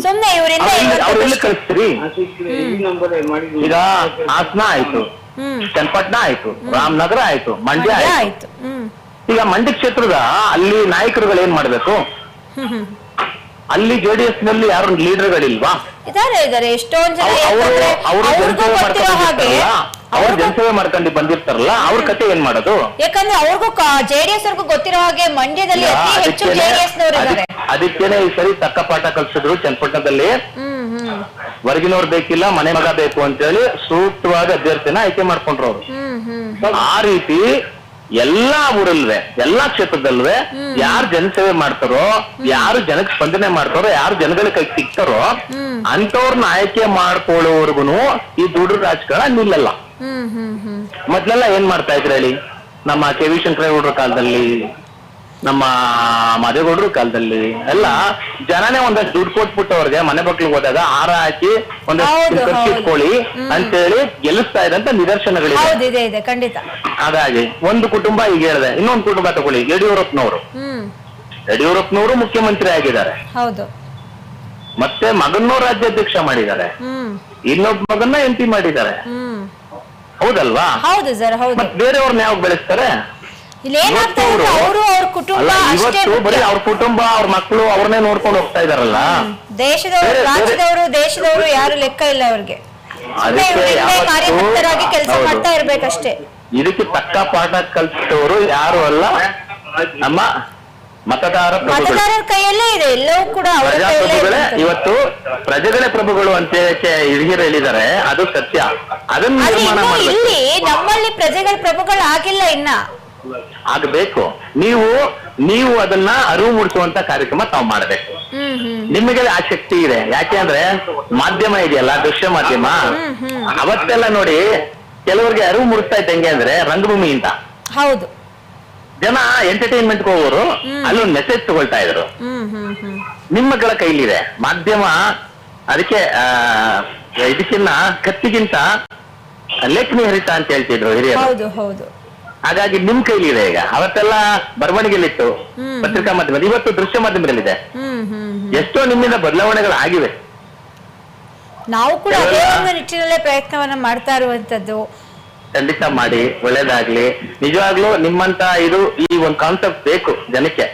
ಸುಮ್ನೆ ಇವರಿಂದ ಅವ್ರೆಲ್ಲಿ ಕಳಿಸ್ತೀರಿ? ಈಗ ಹಾಸನ ಆಯ್ತು. ಹ್ಮ್. ಚನ್ನಪಟ್ಟಣ ಆಯ್ತು. ರಾಮನಗರ ಆಯ್ತು. ಮಂಡ್ಯ ಆಯ್ತು. ಈಗ ಮಂಡ್ಯ ಕ್ಷೇತ್ರದ ಅಲ್ಲಿ ನಾಯಕರುಗಳು ಏನ್ ಮಾಡ್ಬೇಕು? ಹ್ಮ್ ಹ್ಮ್. ಅಲ್ಲಿ ಜೆಡಿಎಸ್ನಲ್ಲಿ ಯಾರು ಲೀಡರ್ಗಳಿಲ್ವಾ? ಇದಾರೆ ಇದಾರೆ ಎಷ್ಟೊಂದ್ ಜನ ಅವರು ಯಾಕಂದ್ರೆ ಅವರು ಅವ್ರಿಗೂ ಜನಸೇವೆ ಗೊತ್ತಿರೋ ಹಾಗೆ ಅವ್ರು ಜನಸೇವೆ ಮಾಡ್ಕೊಂಡು ಬಂದಿರ್ತಾರಲ್ಲ ಅವ್ರ ಕತೆ ಏನ್ ಮಾಡೋದು? ಯಾಕಂದ್ರೆ ಅವ್ರಿಗೂ ಜೆಡಿಎಸ್ ಅವ್ರಿಗೂ ಗೊತ್ತಿರೋ ಹಾಗೆ ಮಂಡ್ಯದಲ್ಲಿ ಅತಿ ಹೆಚ್ಚು ಅದಕ್ಕೇನೆ- ಜೆಡಿಎಸ್ ಈ ಸರಿ ತಕ್ಕ ಪಾಠ ಕಲ್ಸಿದ್ರು ಚನ್ನಪಟ್ಟಣದಲ್ಲಿ. ಹ್ಮ್ ಹ್ಮ್. ಹೊರಗಿನವ್ರು ಬೇಕಿಲ್ಲ ಮನೆ ಮಗ ಬೇಕು ಅಂತೇಳಿ ಸೂಕ್ತವಾದ ಅಭ್ಯರ್ಥಿನ ಆಯ್ಕೆ ಮಾಡ್ಕೊಂಡ್ರು ಅವ್ರು. ಹ್ಮ್ ಹ್ಮ್. ಆ ರೀತಿ ಎಲ್ಲಾ ಊರಲ್ವೇ ಎಲ್ಲಾ ಕ್ಷೇತ್ರದಲ್ವೇ ಯಾರು ಜನಸೇವೆ ಮಾಡ್ತಾರೋ ಯಾರು ಜನಕ್ಕೆ ಸ್ಪಂದನೆ ಮಾಡ್ತಾರೋ ಯಾರು ಜನಗಳ ಕೈ ಸಿಗ್ತಾರೋ ಅಂತವ್ರನ್ನ ಆಯ್ಕೆ ಮಾಡ್ಕೊಳ್ಳೋವರ್ಗುನು ಈ ದುಡ್ಡು ರಾಜಕಾರಣ ನಿಲ್ಲಲ್ಲ. ಮೊದ್ಲೆಲ್ಲ ಏನ್ ಮಾಡ್ತಾ ಇದ್ರು ಹೇಳಿ? ನಮ್ಮ ಕೆ ವಿ ಶಂಕರೇಗೌಡರ ಕಾಲದಲ್ಲಿ ನಮ್ಮ ಮಧೇಗೌಡರು ಕಾಲದಲ್ಲಿ ಎಲ್ಲ ಜನನೇ ಒಂದಷ್ಟು ದುಡ್ಡು ಕೊಟ್ಬಿಟ್ಟು ಅವ್ರಿಗೆ ಮನೆ ಮಕ್ಳಿಗೆ ಹೋದಾಗ ಹಾರ ಹಾಕಿ ಒಂದಷ್ಟು ಹೌದು, ಖರ್ಚು ಹೌದು. ಇಟ್ಕೊಳ್ಳಿ ಅಂತೇಳಿ ಗೆಲ್ಲಿಸ್ತಾ ಇದ್ದಂತ ನಿದರ್ಶನಗಳಿವೆ ಹೌದು ಇದೆ ಇದೆ ಖಂಡಿತ. ಹಾಗಾಗಿ ಒಂದು ಕುಟುಂಬ ಈಗ ಹೇಳಿದೆ ಇನ್ನೊಂದು ಕುಟುಂಬ ತಗೊಳ್ಳಿ ಯಡಿಯೂರಪ್ಪನವರು. ಹ್ಮ್. ಯಡಿಯೂರಪ್ಪನವರು ಮುಖ್ಯಮಂತ್ರಿ ಆಗಿದ್ದಾರೆ. ಹೌದು. ಮತ್ತೆ ಮಗನ್ನೂ ರಾಜ್ಯಾಧ್ಯಕ್ಷ ಮಾಡಿದ್ದಾರೆ. ಹ್ಮ್. ಇನ್ನೊಬ್ಬ ಮಗನ್ನ ಎಂ ಪಿ ಮಾಡಿದ್ದಾರೆ. ಹ್ಮ್. ಹೌದಲ್ವಾ? ಹೌದು ಸರ್ ಹೌದು. ಬೇರೆಯವ್ರನ್ನ ಯಾವಾಗ ಬೆಳೆಸ್ತಾರೆ? ಅವರು ಅವ್ರ ಕುಟುಂಬ ಅಷ್ಟೇ ಇವತ್ತು ಬರೀ. ಅವ್ರ ಕುಟುಂಬ ಅವ್ರ ಮಕ್ಕಳು ಅವ್ರನ್ನೇ ನೋಡ್ಕೊಂಡು ಹೋಗ್ತಾ ಇದಾರಲ್ಲ? ದೇಶದವರು ರಾಜ್ಯದವರು ದೇಶದವರು ಯಾರು ಲೆಕ್ಕ ಇಲ್ಲ ಅವ್ರಿಗೆ. ಕಾರ್ಯಕರ್ತರಾಗಿ ಕೆಲಸ. ಮಾಡ್ತಾ ಇರ್ಬೇಕಷ್ಟೇ. ಇದಕ್ಕೆ ತಕ್ಕ ಪಾಠ ಕಲ್ಸಿದವರು ಯಾರು ಅಲ್ಲ? ನಮ್ಮ ಮತದಾರ ಮತದಾರರ ಕೈಯಲ್ಲೇ ಇದೆ. ಎಲ್ಲವೂ ಕೂಡ ಪ್ರಜಾಪ್ರಭುಗಳೇ ಇವತ್ತು ಪ್ರಜೆಗಳೇ ಪ್ರಭುಗಳು ಅಂತ ಹಿರಿಯರು ಹೇಳಿದ್ದಾರೆ. ಅದು ಸತ್ಯ. ಅದನ್ನ ನಿರ್ಮಾಣ ಇಲ್ಲಿ ನಮ್ಮಲ್ಲಿ ಪ್ರಜೆಗಳ ಪ್ರಭುಗಳು ಆಗಿಲ್ಲ ಇನ್ನ. ಆಗ್ಬೇಕು. ನೀವು ನೀವು ಅದನ್ನ ಅರಿವು ಮೂಡಿಸುವಂತ ಕಾರ್ಯಕ್ರಮ ತಾವು ಮಾಡಬೇಕು. ನಿಮಗೆ ಆ ಶಕ್ತಿ ಆಸಕ್ತಿ ಇದೆ. ಯಾಕೆ ಅಂದ್ರೆ ಮಾಧ್ಯಮ ಇದೆಯಲ್ಲ ದೃಶ್ಯ ಮಾಧ್ಯಮ. ಅವತ್ತೆಲ್ಲ ನೋಡಿ ಕೆಲವರಿಗೆ ಅರಿವು ಮೂಡಿಸ್ತಾ ಇದ್ದ ಹೆಂಗೆ ಅಂದ್ರೆ ರಂಗಭೂಮಿಯಿಂದ ಹೌದು. ಜನ ಎಂಟರ್ಟೈನ್ಮೆಂಟ್ ಹೋಗೋರು ಅಲ್ಲೊಂದು ಮೆಸೇಜ್ ತಗೊಳ್ತಾ ಇದ್ರು. ನಿಮ್ಮಗಳ ಕೈಲಿದೆ. ಮಾಧ್ಯಮ ಅದಕ್ಕೆ ಇದಕ್ಕಿನ್ನ ಕತ್ತಿಗಿಂತ ಲೇಖನಿ ಹರಿತ ಅಂತ ಹೇಳ್ತಿದ್ರು ಹಿರಿಯರು. ಹೌದು ಹೌದು. ಹಾಗಾಗಿ ನಿಮ್ ಕೈಲಿ ಇದೆ ಈಗ. ಅವತ್ತೆಲ್ಲ ಬರವಣಿಗೆಲಿತ್ತು ಪತ್ರಿಕಾ ಮಾಧ್ಯಮ ಇವತ್ತು ದೃಶ್ಯ ಮಾಧ್ಯಮದಲ್ಲಿದೆ. ಎಷ್ಟೋ ನಿಮ್ಮಿಂದ ಬದಲಾವಣೆಗಳು ಆಗಿವೆ. ನಾವು ಕೂಡ ಅದೇ ಒಂದು ನಿಟ್ಟಿನಲ್ಲೇ ಪ್ರಯತ್ನವನ್ನ ಮಾಡ್ತಾ ಇರುವಂತದ್ದು. ಖಂಡಿತ ಮಾಡಿ ಒಳ್ಳೇದಾಗ್ಲಿ. ನಿಜವಾಗ್ಲೂ ನಿಮ್ಮಂತ ಇದು ಈ ಒಂದು ಕಾನ್ಸೆಪ್ಟ್ ಬೇಕು ಜನಕ್ಕೆ.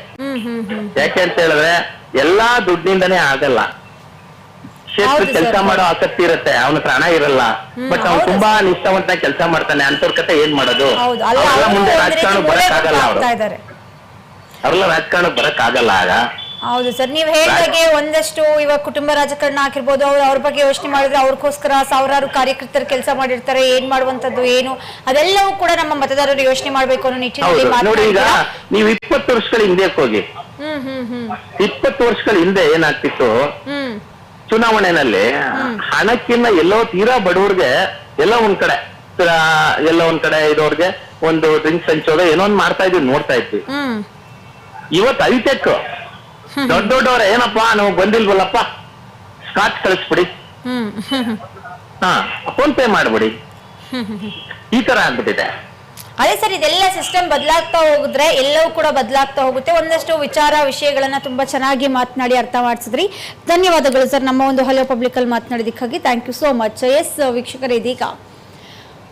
ಯಾಕೆ ಅಂತ ಹೇಳಿದ್ರೆ ಎಲ್ಲಾ ದುಡ್ಡಿಂದನೇ ಆಗಲ್ಲ. ಕ್ಷೇತ್ರ ಕೆಲಸ ಮಾಡೋ ಆಸಕ್ತಿ ಇರುತ್ತೆ. ಅವನ ಪ್ರಾಣ ಇರಲ್ಲ. ಬಟ್ ಅವ್ನು ತುಂಬಾ ನಿಷ್ಠಾವಂತ ಕೆಲಸ ಮಾಡ್ತಾನೆ. ಅಂತವ್ರ ಕತೆ ಏನ್ ಮಾಡೋದು? ಅವ್ರೆಲ್ಲ ಅವರು ಮುಂದೆ ರಾಜಕಾರಣಕ್ಕೆ ಬರಕ್ ಆಗಲ್ಲ ಅವರು. ಅವ್ರೆಲ್ಲ ರಾಜಕಾರಣಕ್ಕೆ ಬರಕ್ ಆಗಲ್ಲ ಆಗ? ಹೌದು ಸರ್. ನೀವು ಹೇಳಿದಾಗೆ ಒಂದಷ್ಟು ಇವಾಗ ಕುಟುಂಬ ರಾಜಕಾರಣ ಆಗಿರ್ಬೋದು ಅವ್ರು ಅವ್ರ ಬಗ್ಗೆ ಯೋಚನೆ ಮಾಡಿದ್ರೆ ಅವ್ರಿಗೋಸ್ಕರ ಸಾವಿರಾರು ಕಾರ್ಯಕರ್ತರು ಕೆಲಸ ಮಾಡಿರ್ತಾರೆ. ಏನ್ ಮಾಡುವಂತದ್ದು ಏನು? ಅದೆಲ್ಲವೂ ಕೂಡ ನಮ್ಮ ಮತದಾರರು ಯೋಚನೆ ಮಾಡ್ಬೇಕು ಅನ್ನೋ ನಿಟ್ಟಿನಲ್ಲಿ ನೋಡಿ ಈಗ ನೀವು ಇಪ್ಪತ್ತು ವರ್ಷಗಳ ಹಿಂದೆ ಹೋಗಿ. ಹ್ಮ್ ಹ್ಮ್ ಹ್ಮ್. ಇಪ್ಪತ್ತು ವರ್ಷಗಳ ಹಿಂದೆ ಏನಾಗ್ತಿತ್ತು? ಚುನಾವಣೆನಲ್ಲಿ ಹಣಕ್ಕಿನ್ನ ಎಲ್ಲೋ ತೀರಾ ಬಡವ್ರಿಗೆ ಎಲ್ಲ ಒಂದ್ ಕಡೆ ಎಲ್ಲ ಒಂದ್ ಕಡೆ ಇರೋರ್ಗೆ ಒಂದು ಡ್ರಿಂಕ್ಸ್ ಹಂಚೋದು ಏನೋ ಒಂದ್ ಮಾಡ್ತಾ ಇದ್ವಿ ನೋಡ್ತಾ ಇದ್ವಿ. ಇವತ್ ಇವತ್ತು ಐಟೆಕ್ ದೊಡ್ಡ ದೊಡ್ಡವ್ರ ಏನಪ್ಪಾ ನಾವು ಬಂದಿಲ್ವಲ್ಲಪ್ಪ? ಸ್ಕಾಚ್ ಕಳಿಸ್ಬಿಡಿ. ಹಾ ಫೋನ್ ಪೇ ಮಾಡ್ಬಿಡಿ. ಈ ತರ ಆಗ್ಬಿಟ್ಟಿದೆ. ಅದೇ ಸರ್, ಇದೆಲ್ಲ ಸಿಸ್ಟಮ್ ಬದಲಾಗ್ತಾ ಹೋಗಿದ್ರೆ ಎಲ್ಲವೂ ಕೂಡ ಬದಲಾಗ್ತಾ ಹೋಗುತ್ತೆ. ಒಂದಷ್ಟು ವಿಚಾರ ವಿಷಯಗಳನ್ನ ತುಂಬಾ ಚೆನ್ನಾಗಿ ಮಾತನಾಡಿ ಅರ್ಥ ಮಾಡಿಸಿದ್ರಿ ಧನ್ಯವಾದಗಳು ಸರ್, ನಮ್ಮ ಒಂದು ಹಲೋ ಪಬ್ಲಿಕ್ ಅಲ್ಲಿ ಮಾತನಾಡಿದಕ್ಕಾಗಿ thank you so much yes ವೀಕ್ಷಕರ, ಇದೀಗ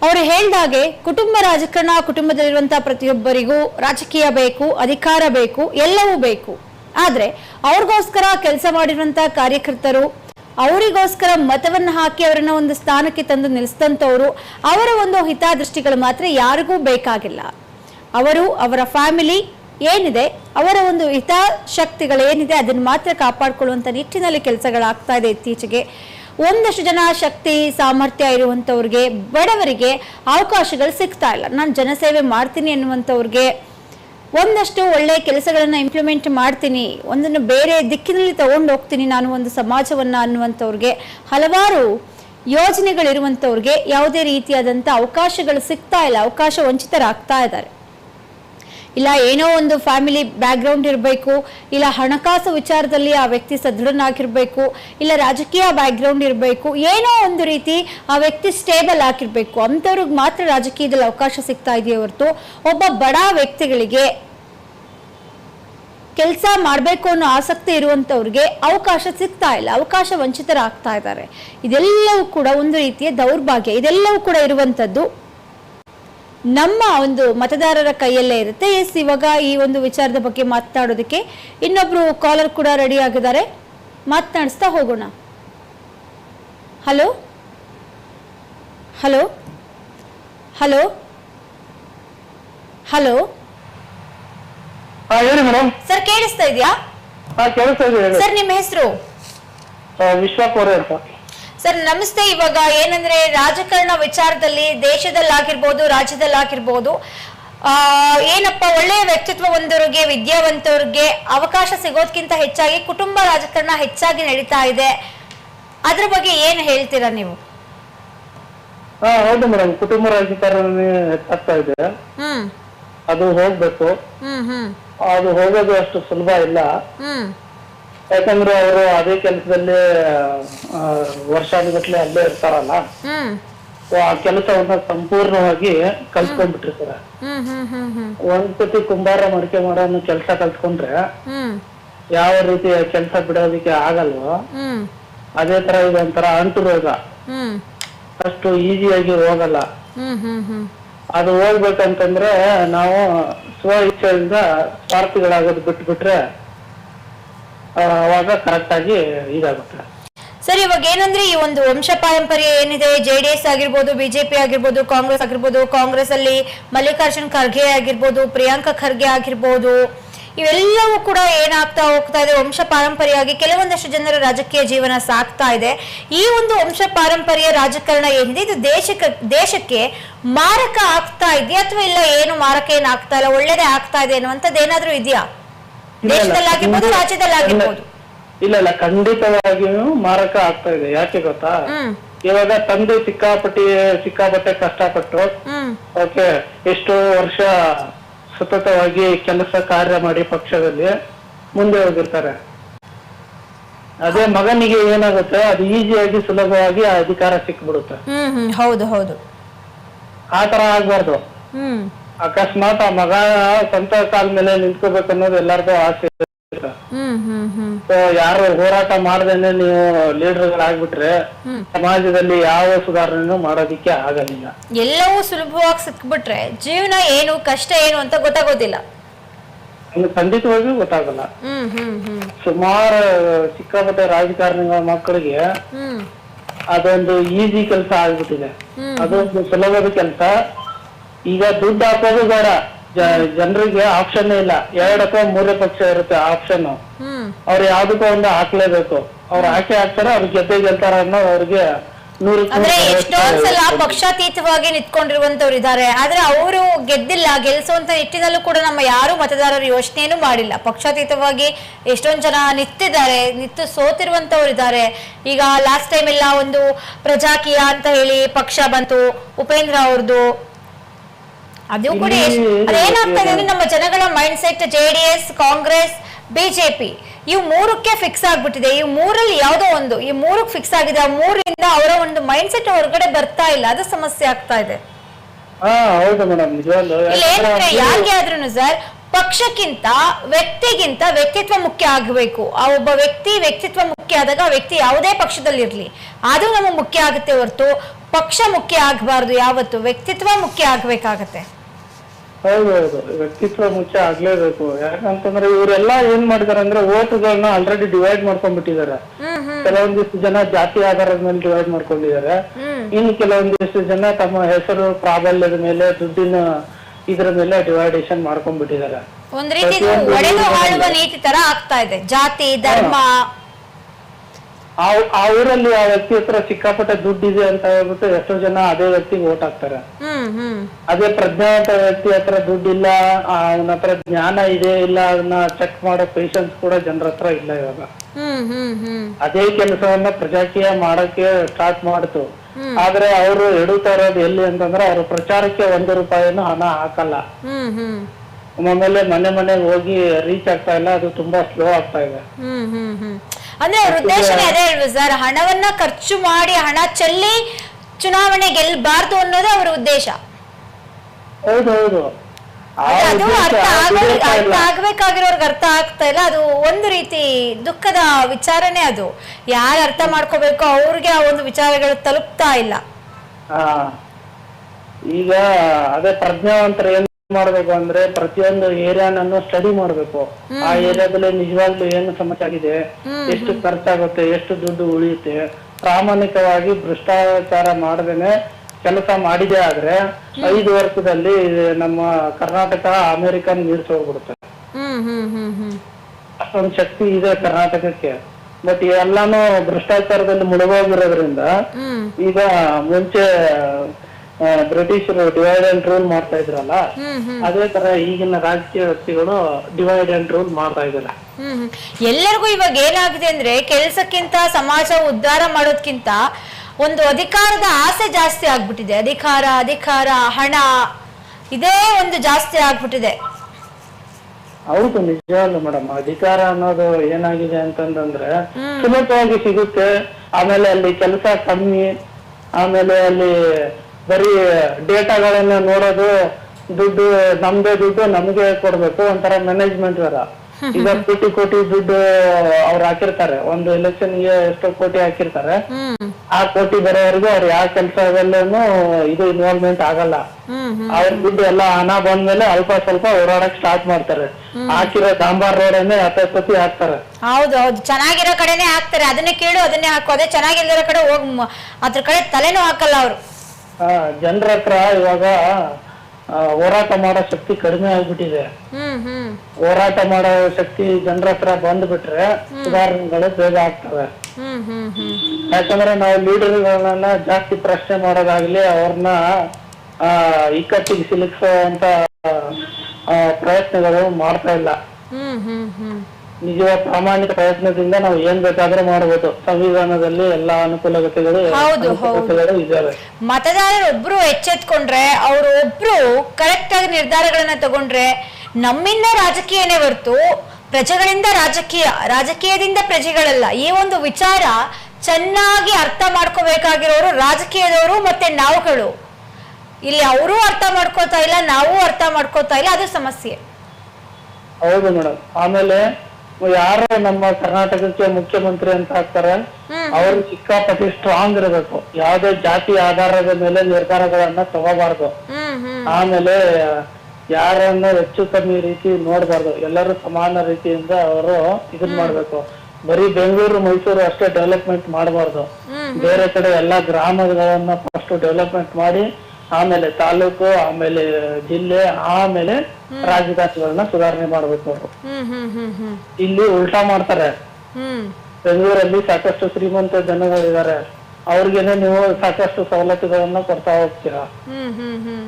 ಅವರು ಹೇಳ್ದಾಗೆ ಕುಟುಂಬ ರಾಜಕಾರಣ ಕುಟುಂಬದಲ್ಲಿರುವಂತಹ ಪ್ರತಿಯೊಬ್ಬರಿಗೂ ರಾಜಕೀಯ ಬೇಕು, ಅಧಿಕಾರ ಬೇಕು, ಎಲ್ಲವೂ ಬೇಕು. ಆದ್ರೆ ಅವ್ರಿಗೋಸ್ಕರ ಕೆಲಸ ಮಾಡಿರುವಂತಹ ಕಾರ್ಯಕರ್ತರು ಅವರಿಗೋಸ್ಕರ ಮತವನ್ನು ಹಾಕಿ ಅವರನ್ನ ಒಂದು ಸ್ಥಾನಕ್ಕೆ ತಂದು ನಿಲ್ಲಿಸಿದಂಥವ್ರು ಅವರ ಒಂದು ಹಿತಾದೃಷ್ಟಿಗಳು ಮಾತ್ರ ಯಾರಿಗೂ ಬೇಕಾಗಿಲ್ಲ. ಅವರು ಅವರ ಫ್ಯಾಮಿಲಿ ಏನಿದೆ, ಅವರ ಒಂದು ಹಿತಾಶಕ್ತಿಗಳು ಏನಿದೆ, ಅದನ್ನು ಮಾತ್ರ ಕಾಪಾಡಿಕೊಳ್ಳುವಂಥ ನಿಟ್ಟಿನಲ್ಲಿ ಕೆಲಸಗಳಾಗ್ತಾ ಇದೆ ಇತ್ತೀಚೆಗೆ. ಒಂದಷ್ಟು ಜನ ಶಕ್ತಿ, ಸಾಮರ್ಥ್ಯ ಇರುವಂಥವ್ರಿಗೆ, ಬಡವರಿಗೆ ಅವಕಾಶಗಳು ಸಿಗ್ತಾ ಇಲ್ಲ. ನಾನು ಜನಸೇವೆ ಮಾಡ್ತೀನಿ ಅನ್ನುವಂಥವ್ರಿಗೆ ಒಂದಷ್ಟು ಒಳ್ಳೆಯ ಕೆಲಸಗಳನ್ನು ಇಂಪ್ಲಿಮೆಂಟ್ ಮಾಡ್ತೀನಿ. ಒಂದನ್ನು ಬೇರೆ ದಿಕ್ಕಿನಲ್ಲಿ ತಗೊಂಡು ಹೋಗ್ತೀನಿ ನಾನು ಒಂದು ಸಮಾಜವನ್ನು ಅನ್ನುವಂಥವ್ರಿಗೆ. ಹಲವಾರು ಯೋಜನೆಗಳಿರುವಂಥವ್ರಿಗೆ ಯಾವುದೇ ರೀತಿಯಾದಂಥ ಅವಕಾಶಗಳು ಸಿಗ್ತಾ ಇಲ್ಲ, ಅವಕಾಶ ವಂಚಿತರಾಗ್ತಾ ಇದ್ದಾರೆ. ಇಲ್ಲ ಏನೋ ಒಂದು ಫ್ಯಾಮಿಲಿ ಬ್ಯಾಕ್ಗ್ರೌಂಡ್ ಇರಬೇಕು, ಇಲ್ಲ ಹಣಕಾಸು ವಿಚಾರದಲ್ಲಿ ಆ ವ್ಯಕ್ತಿ ಸದೃಢನಾಗಿರ್ಬೇಕು, ಇಲ್ಲ ರಾಜಕೀಯ ಬ್ಯಾಕ್ಗ್ರೌಂಡ್ ಇರಬೇಕು, ಏನೋ ಒಂದು ರೀತಿ ಆ ವ್ಯಕ್ತಿ ಸ್ಟೇಬಲ್ ಆಗಿರ್ಬೇಕು. ಅಂಥವ್ರಿಗೆ ಮಾತ್ರ ರಾಜಕೀಯದಲ್ಲಿ ಅವಕಾಶ ಸಿಗ್ತಾ ಇದೆಯೇ ಹೊರತು ಒಬ್ಬ ಬಡ ವ್ಯಕ್ತಿಗಳಿಗೆ ಕೆಲಸ ಮಾಡಬೇಕು ಅನ್ನೋ ಆಸಕ್ತಿ ಇರುವಂಥವ್ರಿಗೆ ಅವಕಾಶ ಸಿಗ್ತಾ ಇಲ್ಲ, ಅವಕಾಶ ವಂಚಿತರಾಗ್ತಾ ಇದ್ದಾರೆ. ಇದೆಲ್ಲವೂ ಕೂಡ ಒಂದು ರೀತಿಯ ದೌರ್ಭಾಗ್ಯ, ಇದೆಲ್ಲವೂ ಕೂಡ ಇರುವಂತದ್ದು ನಮ್ಮ ಒಂದು ಮತದಾರರ ಕೈಯಲ್ಲೇ ಇರುತ್ತೆ. ಎಸ್ ಇವಾಗ ಈ ಒಂದು ವಿಚಾರದ ಬಗ್ಗೆ ಮಾತನಾಡೋದಕ್ಕೆ ಇನ್ನೊಬ್ರು ಕಾಲರ್ ಕೂಡ ರೆಡಿ ಆಗಿದ್ದಾರೆ. ಮಾತನಾಡಿಸ್ತಾ ಹೋಗೋಣ. ಹಲೋ ಹಲೋ ಹಲೋ ಹಲೋ ಹೇಳಿ ಮೇಡಮ್ ಸರ್ ಕೇಳಿಸ್ತಾ ಇದೆಯಾ? ಕೇಳಿಸ್ತಾ ಸರ್ ನಿಮ್ಮ ಹೆಸರು? ಆ, ವಿಶ್ವ ಕೋರೆ ಅಂತ. ಸರ್ ನಮಸ್ತೆ. ಇವಾಗ ಏನಂದ್ರೆ ರಾಜಕಾರಣ ವಿಚಾರದಲ್ಲಿ ದೇಶದಲ್ಲಾಗಿರ್ಬೋದು ರಾಜ್ಯದಲ್ಲಾಗಿರ್ಬೋದು ಆ ಏನಪ್ಪ ಒಳ್ಳೆಯ ವ್ಯಕ್ತಿತ್ವ ಹೊಂದೋರಿಗೆ ವಿದ್ಯಾವಂತರಿಗೆ ಅವಕಾಶ ಸಿಗೋದ್ಕಿಂತ ಹೆಚ್ಚಾಗಿ ಕುಟುಂಬ ರಾಜಕಾರಣ ಹೆಚ್ಚಾಗಿ ನಡೀತಾ ಇದೆ. ಅದ್ರ ಬಗ್ಗೆ ಏನ್ ಹೇಳ್ತೀರಾ ನೀವು? ಹಾ ಹೌದು ಮೇಡಮ್. ಕುಟುಂಬ ರಾಜಕಾರಣ ಹೆಚ್ಚಾಗ್ತಾ ಇದೆ. ಅದು ಹೋಗ್ಬೇಕು. ಅದು ಹೋಗೋದು ಅಷ್ಟು ಸುಲಭ ಇಲ್ಲ. ಹ್ಮ್. ಯಾಕಂದ್ರೆ ಅವರು ಅದೇ ಕೆಲಸದಲ್ಲಿ ವರ್ಷಾನುಗಟ್ಲೆ ಅಲ್ಲೇ ಇರ್ತಾರಲ್ಲ? ಆ ಕೆಲಸವನ್ನ ಸಂಪೂರ್ಣವಾಗಿ ಕಲ್ತ್ಕೊಂಡ್ಬಿಟ್ಟಿರ್ತಾರೆ ಒಂದ್ಸತಿ ಕುಂಬಾರ ಮಡಿಕೆ ಮಾಡೋ ಕೆಲಸ ಕಲ್ತ್ಕೊಂಡ್ರೆ ಯಾವ ರೀತಿ ಕೆಲಸ ಬಿಡೋದಕ್ಕೆ ಆಗಲ್ವೋ ಅದೇ ತರ ಇದೊಂಥರ ಅಂಟು ರೋಗ ಅಷ್ಟು ಈಸಿಯಾಗಿ ಹೋಗಲ್ಲ. ಅದು ಹೋಗ್ಬೇಕಂತಂದ್ರೆ ನಾವು ಸ್ವ ಇಚ್ಛೆಯಿಂದ ಸ್ವಾರ್ಥಿಗಳಾಗೋದು ಬಿಟ್ಬಿಟ್ರೆ ಆ, ಅವಾಗ ಕರೆಕ್ಟ್ ಆಗಿ ಇದಾಗುತ್ತೆ. ಸರ್ ಇವಾಗ ಏನಂದ್ರೆ ಈ ಒಂದು ವಂಶ ಪಾರಂಪರ್ಯ ಏನಿದೆ? ಜೆ ಡಿ ಎಸ್ ಆಗಿರ್ಬೋದು ಬಿಜೆಪಿ ಆಗಿರ್ಬೋದು ಕಾಂಗ್ರೆಸ್ ಆಗಿರ್ಬೋದು ಕಾಂಗ್ರೆಸ್ ಅಲ್ಲಿ ಮಲ್ಲಿಕಾರ್ಜುನ್ ಖರ್ಗೆ ಆಗಿರ್ಬೋದು ಪ್ರಿಯಾಂಕಾ ಖರ್ಗೆ ಆಗಿರ್ಬೋದು ಇವೆಲ್ಲವೂ ಕೂಡ ಏನಾಗ್ತಾ ಹೋಗ್ತಾ ಇದೆ ವಂಶ ಪಾರಂಪರ್ಯವಾಗಿ? ಕೆಲವೊಂದಷ್ಟು ಜನರ ರಾಜಕೀಯ ಜೀವನ ಸಾಗ್ತಾ ಇದೆ. ಈ ಒಂದು ವಂಶ ಪಾರಂಪರ್ಯ ರಾಜಕಾರಣ ಏನಿದೆ? ಇದು ದೇಶಕ್ಕೆ ದೇಶಕ್ಕೆ ಮಾರಕ ಆಗ್ತಾ ಇದೆಯಾ ಅಥವಾ ಇಲ್ಲ ಏನು ಮಾರಕ ಏನಾಗ್ತಾ ಇಲ್ಲ ಒಳ್ಳೇದೇ ಆಗ್ತಾ ಇದೆ ಅನ್ನುವಂಥದ್ದು ಏನಾದ್ರೂ ಇದೆಯಾ. ದೇಶದಲ್ಲಾಗಿರ್ಬೋದು ರಾಜ್ಯದಲ್ಲಾಗಿರ್ಬೋದು. ಇಲ್ಲ ಇಲ್ಲ ಖಂಡಿತವಾಗಿಯೂ ಮಾರಕ ಆಗ್ತಾ ಇದೆ. ಯಾಕೆ ಗೊತ್ತಾ? ಇವಾಗ ತಂದೆ ಸಿಕ್ಕಾಪಟ್ಟಿ ಸಿಕ್ಕಾಪಟ್ಟೆ ಕಷ್ಟಪಟ್ಟು ಓಕೆ ಎಷ್ಟೋ ವರ್ಷ ಸತತವಾಗಿ ಕೆಲಸ ಕಾರ್ಯ ಮಾಡಿ ಪಕ್ಷದಲ್ಲಿ ಮುಂದೆ ಹೋಗಿರ್ತಾರೆ. ಅದೇ ಮಗನಿಗೆ ಏನಾಗುತ್ತೆ? ಅದು ಈಸಿಯಾಗಿ ಸುಲಭವಾಗಿ ಆ ಅಧಿಕಾರ ಸಿಕ್ಬಿಡುತ್ತೆ. ಹೌದು ಹೌದು. ಆ ತರ ಆಗ್ಬಾರ್ದು. ಹ್ಮ್. ಅಕಸ್ಮಾತ್ ಆ ಮಗ ಸ್ವಂತ ಕಾಲ ಮೇಲೆ ನಿಂತ್ಕೋಬೇಕು ಅನ್ನೋದು ಎಲ್ಲಾರ್ದು ಆಸೆ ಇರುತ್ತೆ. ಹ್ಮ್ ಹ್ಮ್ ಹ್ಮ್. ಸೊ ಯಾರು ಹೋರಾಟ ಮಾಡ್ದೇನೆ ನೀವು ಲೀಡರ್ ಲೀಡರ್ಗಳಾಗ್ಬಿಟ್ರೆ ಸಮಾಜದಲ್ಲಿ ಯಾವ ಸುಧಾರಣೆನೂ ಮಾಡೋದಿಕ್ಕೆ ಆಗಲಿಲ್ಲ. ಎಲ್ಲವೂ ಸುಲಭವಾಗಿ ಸಿಕ್ಬಿಟ್ರೆ ಜೀವನ ಏನು ಕಷ್ಟ ಏನು ಅಂತ ಗೊತ್ತಾಗೋದಿಲ್ಲ. ಖಂಡಿತವಾಗಿ ಖಂಡಿತವಾಗಿಯೂ ಗೊತ್ತಾಗಲ್ಲ. ಹ್ಮ್ ಹ್ಮ್ ಹ್ಮ್. ಸುಮಾರು ಸಿಕ್ಕಾಪಟ್ಟೆ ರಾಜಕಾರಣಿಗಳ ಮಕ್ಕಳಿಗೆ ಹ್ಮ್. ಅದೊಂದು ಈಸಿ ಕೆಲಸ ಆಗ್ಬಿಟ್ಟಿದೆ. ಅದೊಂದು ಸುಲಭದ ಕೆಲಸ. ಈಗ ದುಡ್ಡು ಹಾಕೋದು ಬೇಡ. ಜನರಿಗೆ ಆಪ್ಷನ್ ಇಲ್ಲ. ಎರಡ್ ಅಥವಾ ಮೂರೇ ಪಕ್ಷ ಇರುತ್ತೆ ಆಪ್ಷನ್ ಅವ್ರು ಯಾವ್ದಕ್ಕೂ ಒಂದು ಹಾಕ್ಲೇಬೇಕು. ಅವ್ರು ಹಾಕಿ ಹಾಕ್ತಾರೆ ಅವ್ರ ಜೊತೆ ಗೆಲ್ತಾರ ಅನ್ನೋ ಅವ್ರಿಗೆ ಅಂದ್ರೆ ಎಷ್ಟೊಂದ್ ಸಲ ಪಕ್ಷಾತೀತವಾಗಿ ನಿಂತ್ಕೊಂಡಿರುವಂತವ್ರು ಇದ್ದಾರೆ. ಆದ್ರೆ ಅವರು ಗೆದ್ದಿಲ್ಲ ಗೆಲ್ಸುವಂತ ನಿಟ್ಟಿನಲ್ಲೂ ಕೂಡ ನಮ್ಮ ಯಾರು ಮತದಾರರು ಯೋಚನೆಯನ್ನು ಮಾಡಿಲ್ಲ. ಪಕ್ಷಾತೀತವಾಗಿ ಎಷ್ಟೊಂದ್ ಜನ ನಿಂತಿದ್ದಾರೆ ನಿಂತು ಸೋತಿರುವಂತವ್ರು ಇದ್ದಾರೆ. ಈಗ ಲಾಸ್ಟ್ ಟೈಮ್ ಎಲ್ಲ ಒಂದು ಪ್ರಜಾಕೀಯ ಅಂತ ಹೇಳಿ ಪಕ್ಷ ಬಂತು ಉಪೇಂದ್ರ ಅವ್ರದ್ದು ಅದು ಕೂಡ ಅದೇನಾಗ್ತಾ ಇದೆ ನಮ್ಮ ಜನಗಳ mindset J D S Congress BJP ಇವು ಮೂರಕ್ಕೆ ಫಿಕ್ಸ್ ಆಗ್ಬಿಟ್ಟಿದೆ. ಈ ಮೂರಲ್ಲಿ ಯಾವುದೋ ಒಂದು ಈ ಮೂರಕ್ಕೆ ಫಿಕ್ಸ್ ಆಗಿದೆ. ಆ ಮೂರಿಂದ ಅವರ ಒಂದು ಮೈಂಡ್ ಸೆಟ್ ಹೊರಗಡೆ ಬರ್ತಾ ಇಲ್ಲ. ಅದು ಸಮಸ್ಯೆ ಆಗ್ತಾ ಇದೆ. ಹಾ ಹೌದು ಮೇಡಮ್. ನಿಜವಾಗ್ಲು. ಇಲ್ಲಿ ಏನಂದ್ರೆ ಯಾಕಂದ್ರೆ ಯಾರಿಗೆ ಆದ್ರೂ ಸರ್ ಪಕ್ಷಕ್ಕಿಂತ ವ್ಯಕ್ತಿಗಿಂತ ವ್ಯಕ್ತಿತ್ವ ಮುಖ್ಯ ಆಗಬೇಕು. ಆ ಒಬ್ಬ ವ್ಯಕ್ತಿ ವ್ಯಕ್ತಿತ್ವ ಮುಖ್ಯ ಆದಾಗ ಆ ವ್ಯಕ್ತಿ ಯಾವುದೇ ಪಕ್ಷದಲ್ಲಿರ್ಲಿ. ಅದು ನಮಗೆ ಮುಖ್ಯ ಆಗುತ್ತೆ ಹೊರತು ಪಕ್ಷ ಮುಖ್ಯ ಆಗಬಾರ್ದು ಯಾವತ್ತು. ವ್ಯಕ್ತಿತ್ವ ಮುಖ್ಯ ಆಗ್ಬೇಕಾಗತ್ತೆ. ಹೌದೌದು. ವ್ಯಕ್ತಿತ್ವ ಮುಚ್ಚ ಆಗ್ಲೇಬೇಕು. ಯಾಕಂತಂದ್ರೆ ಇವರೆಲ್ಲ ಏನ್ ಮಾಡಿದಾರೆ ಅಂದ್ರೆ ಓಟುಗಳನ್ನ ಆಲ್ರೆಡಿ ಡಿವೈಡ್ ಮಾಡ್ಕೊಂಡ್ಬಿಟ್ಟಿದ್ದಾರೆ. ಕೆಲವೊಂದಿಷ್ಟು ಜನ ಜಾತಿ ಆಧಾರದ ಮೇಲೆ ಡಿವೈಡ್ ಮಾಡ್ಕೊಂಡಿದ್ದಾರೆ. ಇನ್ನು ಕೆಲವೊಂದಿಷ್ಟು ಜನ ತಮ್ಮ ಹೆಸರು ಪ್ರಾಬಲ್ಯದ ಮೇಲೆ ದುಡ್ಡಿನ ಇದ್ರ ಮೇಲೆ ಡಿವೈಡೇಷನ್ ಮಾಡ್ಕೊಂಡ್ಬಿಟ್ಟಿದ್ದಾರೆ. ಒಂದ್ ರೀತಿ ಒಡೆದು ಆಳುವ ನೀತಿ ತರ ಆಗ್ತಾ ಇದೆ. ಜಾತಿ ಧರ್ಮ ಆ ಊರಲ್ಲಿ ಆ ವ್ಯಕ್ತಿ ಹತ್ರ ಸಿಕ್ಕಾಪಟ್ಟೆ ದುಡ್ಡಿದೆ ಅಂತ ಹೇಳ್ಬಿಟ್ಟು ಎಷ್ಟೋ ಜನ ಅದೇ ವ್ಯಕ್ತಿಗೆ ಓಟ್ ಹಾಕ್ತಾರೆ. ಅದೇ ಪ್ರಜ್ಞಾವಂತ ವ್ಯಕ್ತಿ ಹತ್ರ ದುಡ್ಡಿಲ್ಲ ಅವನ ಹತ್ರ ಜ್ಞಾನ ಇದೆ ಇಲ್ಲ ಅದನ್ನ ಚೆಕ್ ಮಾಡೋ ಪೇಷನ್ಸ್ ಕೂಡ ಜನರ ಹತ್ರ ಇಲ್ಲ ಇವಾಗ. ಅದೇ ಕೆಲಸವನ್ನ ಪ್ರಜಾಕೀಯ ಮಾಡಕ್ಕೆ ಸ್ಟಾರ್ಟ್ ಮಾಡ್ತು. ಆದ್ರೆ ಅವರು ಎಡುತ್ತಾ ಇರೋದು ಎಲ್ಲಿ ಅಂತಂದ್ರೆ ಅವ್ರ ಪ್ರಚಾರಕ್ಕೆ ಒಂದು ರೂಪಾಯಿನೂ ಹಣ ಹಾಕಲ್ಲ. ಆಮೇಲೆ ಮನೆ ಮನೆಗೆ ಹೋಗಿ ರೀಚ್ ಆಗ್ತಾ ಇಲ್ಲ ಅದು ತುಂಬಾ ಸ್ಲೋ ಆಗ್ತಾ ಇದೆ. ಅಂದ್ರೆ ಅವ್ರ ಉದ್ದೇಶನೇ ಅದೇ ಅಲ್ವಾ ಸರ್. ಹಣವನ್ನ ಖರ್ಚು ಮಾಡಿ ಹಣ ಚೆಲ್ಲಿ ಚುನಾವಣೆ ಗೆಲ್ಬಾರ್ದು ಅನ್ನೋದೇ ಅವರ ಉದ್ದೇಶ. ಹೌದೌದು ಅದು ಅರ್ಥ ಅರ್ಥ. ಆಗ್ಬೇಕಾಗಿರೋರ್ಗೆ ಅರ್ಥ ಆಗ್ತಾ ಇಲ್ಲ. ಅದು ಒಂದು ರೀತಿ ದುಃಖದ ವಿಚಾರನೇ ಅದು. ಯಾರು ಅರ್ಥ ಮಾಡ್ಕೋಬೇಕು ಅವ್ರಿಗೆ ಆ ಒಂದು ವಿಚಾರಗಳು ತಲುಪ್ತಾ ಇಲ್ಲ. ಈಗ ಅದೇ ಪ್ರಜ್ಞಾವಂತರ ಏನ್ ಮಾಡ್ಬೇಕು ಅಂದ್ರೆ ಪ್ರತಿಯೊಂದು ಏರಿಯಾನನ್ನು ಸ್ಟಡಿ ಮಾಡ್ಬೇಕು. ಆ ಏರಿಯಾದಲ್ಲಿ ನಿಜವಾಗ್ಲೂ ಏನು ಸಮಸ್ಯೆ ಆಗಿದೆ? ಎಷ್ಟು ಖರ್ಚಾಗುತ್ತೆ? ಎಷ್ಟು ದುಡ್ಡು ಉಳಿಯುತ್ತೆ? ಪ್ರಾಮಾಣಿಕವಾಗಿ ಭ್ರಷ್ಟಾಚಾರ ಮಾಡದೇನೆ ಕೆಲಸ ಮಾಡಿದೆ ಆದ್ರೆ ಐದು ವರ್ಷದಲ್ಲಿ ನಮ್ಮ ಕರ್ನಾಟಕ ಅಮೆರಿಕನ್ ಮೀರ್ಸ್ ಹೋಗ್ಬಿಡುತ್ತೆ ಅಷ್ಟೊಂದು ಶಕ್ತಿ ಇದೆ ಕರ್ನಾಟಕಕ್ಕೆ. ಬಟ್ ಎಲ್ಲಾನು ಭ್ರಷ್ಟಾಚಾರದಲ್ಲಿ ಮುಳುಗೋಗಿರೋದ್ರಿಂದ ಈಗ ಮುಂಚೆ ಬ್ರಿಟಿಷರು ಡಿವೈಡ್ ಅಂಡ್ ರೂಲ್ ಮಾಡ್ತಾ ಇದ್ರಲ್ಲ? ಅದೇ ತರ ಈಗಿನ ರಾಜಕೀಯ ವ್ಯಕ್ತಿಗಳು ಡಿವೈಡ್ ಅಂಡ್ ರೂಲ್ ಮಾಡ್ತಾ ಇದ್ದಾರೆ. ಹ್ಮ್. ಎಲ್ಲರಿಗೂ ಇವಾಗ ಏನಾಗಿದೆ ಅಂದ್ರೆ ಕೆಲ್ಸಕ್ಕಿಂತ ಸಮಾಜ ಉದ್ಧಾರ ಮಾಡೋದ್ಕಿಂತ ಒಂದು ಅಧಿಕಾರದ ಆಸೆ ಜಾಸ್ತಿ ಆಗ್ಬಿಟ್ಟಿದೆ. ಅಧಿಕಾರ ಅಧಿಕಾರ ಹಣ ಇದೇ ಒಂದು ಜಾಸ್ತಿ ಆಗ್ಬಿಟ್ಟಿದೆ. ಹೌದು ನಿಜವಾಗ್ಲು ಮೇಡಮ್. ಅಧಿಕಾರ ಅನ್ನೋದು ಏನಾಗಿದೆ ಅಂತಂದ್ರೆ ಸುಲಭವಾಗಿ ಸಿಗುತ್ತೆ. ಆಮೇಲೆ ಅಲ್ಲಿ ಕೆಲಸ ಕಮ್ಮಿ ಆಮೇಲೆ ಅಲ್ಲಿ ಬರೀ ಡೇಟಾಗಳನ್ನ ನೋಡೋದು ದುಡ್ಡು ನಮ್ದೇ ದುಡ್ಡು ನಮ್ಗೆ ಕೊಡ್ಬೇಕು ಒಂಥರ ಮ್ಯಾನೇಜ್ಮೆಂಟ್ ವರ ಈಗ ಕೋಟಿ ಕೋಟಿ ದುಡ್ಡು ಅವ್ರು ಹಾಕಿರ್ತಾರೆ. ಒಂದು ಎಲೆಕ್ಷನ್ಗೆ ಎಷ್ಟೋ ಕೋಟಿ ಹಾಕಿರ್ತಾರೆ. ಆ ಕೋಟಿ ಬರೋವರೆಗೂ ಅವ್ರು ಯಾವ ಕೆಲಸದಲ್ಲೂ ಇದು ಇನ್ವಾಲ್ವ್ಮೆಂಟ್ ಆಗಲ್ಲ. ಅವ್ರ ದುಡ್ಡು ಎಲ್ಲ ಹಣ ಬಂದ್ಮೇಲೆ ಅಲ್ಪ ಸ್ವಲ್ಪ ಓಡಾಡಕ್ ಸ್ಟಾರ್ಟ್ ಮಾಡ್ತಾರೆ. ಹಾಕಿರೋ ಡಾಂಬಾರ್ ರೋಡ್ ಅನ್ನೇ ಹತ್ತೊತ್ತಿ ಹಾಕ್ತಾರೆ. ಹೌದು ಹೌದು. ಚೆನ್ನಾಗಿರೋ ಕಡೆನೆ ಹಾಕ್ತಾರೆ. ಅದನ್ನೇ ಕೇಳು ಅದನ್ನೇ ಹಾಕೋದೆ ಅದೇ ಚೆನ್ನಾಗಿಲ್ದಿರೋ ಕಡೆ ಹೋಗ್ ಅದ್ರ ಕಡೆ ತಲೆನೂ ಹಾಕಲ್ಲ ಅವರು. ಜನರ ಹತ್ರ ಇವಾಗ ಹೋರಾಟ ಮಾಡೋ ಶಕ್ತಿ ಕಡಿಮೆ ಆಗ್ಬಿಟ್ಟಿದೆ. ಹೋರಾಟ ಮಾಡೋ ಶಕ್ತಿ ಜನರ ಹತ್ರ ಬಂದ್ಬಿಟ್ರೆ ಸುಧಾರಣೆಗಳು ಬೇಗ ಆಗ್ತವೆ. ಯಾಕಂದ್ರೆ ನಾವು ಲೀಡರ್ಗಳನ್ನ ಜಾಸ್ತಿ ಪ್ರಶ್ನೆ ಮಾಡೋದಾಗ್ಲಿ ಅವ್ರನ್ನ ಇಕ್ಕಟ್ಟಿಗೆ ಸಿಲುಕಿಸೋ ಅಂತ ಪ್ರಯತ್ನಗಳು ಮಾಡ್ತಾ ಇಲ್ಲ. ನಿಜವಾದ ಪ್ರಾಮಾಣಿಕ ಪ್ರಯತ್ನದಿಂದ ನಾವು ಏನ್ ಬೇಕಾದ್ರೂ ಮಾಡಬಹುದು ಸಂವಿಧಾನದಲ್ಲಿ ಎಲ್ಲಾ ಅನುಕೂಲತೆಗಳು ಹೌದು, ಹೌದು. ಇದಾವೆ. ಮತದಾರರು ಒಬ್ರು ಎಚ್ಚೆತ್ಕೊಂಡ್ರೆ ಅವರು ಒಬ್ರು ಕರೆಕ್ಟ್ ಆಗಿ ನಿರ್ಧಾರಗಳನ್ನ ತಗೊಂಡ್ರೆ ನಮ್ಮಿಂದ ರಾಜಕೀಯನೇ ಹೊರತು ಪ್ರಜೆಗಳಿಂದ ರಾಜಕೀಯ ರಾಜಕೀಯದಿಂದ ಪ್ರಜೆಗಳಲ್ಲ. ಈ ಒಂದು ವಿಚಾರ ಚೆನ್ನಾಗಿ ಅರ್ಥ ಮಾಡ್ಕೋಬೇಕಾಗಿರೋರು ರಾಜಕೀಯದವರು ಮತ್ತೆ ನಾವುಗಳು. ಇಲ್ಲಿ ಅವರು ಅರ್ಥ ಮಾಡ್ಕೋತಾ ಇಲ್ಲ ನಾವು ಅರ್ಥ ಮಾಡ್ಕೋತಾ ಇಲ್ಲ ಅದು ಸಮಸ್ಯೆ. ಹೌದು ಮೇಡಮ್ ಆಮೇಲೆ ಯಾರು ನಮ್ಮ ಕರ್ನಾಟಕಕ್ಕೆ ಮುಖ್ಯಮಂತ್ರಿ ಅಂತ ಹಾಕ್ತಾರೆ ಅವ್ರ ಸಿಕ್ಕಾಪಟ್ಟಿ ಸ್ಟ್ರಾಂಗ್ ಇರಬೇಕು. ಯಾವುದೇ ಜಾತಿ ಆಧಾರದ ಮೇಲೆ ನಿರ್ಧಾರಗಳನ್ನ ತಗೋಬಾರ್ದು. ಆಮೇಲೆ ಯಾರನ್ನ ಹೆಚ್ಚು ಕಮ್ಮಿ ರೀತಿ ನೋಡಬಾರ್ದು. ಎಲ್ಲರೂ ಸಮಾನ ರೀತಿಯಿಂದ ಅವರು ಇದನ್ ಮಾಡ್ಬೇಕು. ಬರೀ ಬೆಂಗಳೂರು ಮೈಸೂರು ಅಷ್ಟೇ ಡೆವಲಪ್ಮೆಂಟ್ ಮಾಡಬಾರ್ದು. ಬೇರೆ ಕಡೆ ಎಲ್ಲಾ ಗ್ರಾಮಗಳನ್ನ ಫಸ್ಟ್ ಡೆವಲಪ್ಮೆಂಟ್ ಮಾಡಿ ಆಮೇಲೆ ತಾಲೂಕು ಆಮೇಲೆ ಜಿಲ್ಲೆ ಆಮೇಲೆ ರಾಜಧಾನಿಗಳನ್ನ ಸುಧಾರಣೆ ಮಾಡ್ಬೇಕು ಅವರು. ಇಲ್ಲಿ ಉಲ್ಟಾ ಮಾಡ್ತಾರೆ. ಬೆಂಗಳೂರಲ್ಲಿ ಸಾಕಷ್ಟು ಶ್ರೀಮಂತ ಜನಗಳಿದ್ದಾರೆ ಅವ್ರಿಗೇನೆ ನೀವು ಸಾಕಷ್ಟು ಸವಲತ್ತುಗಳನ್ನ ಕೊಡ್ತಾ ಹೋಗ್ತೀರಾ.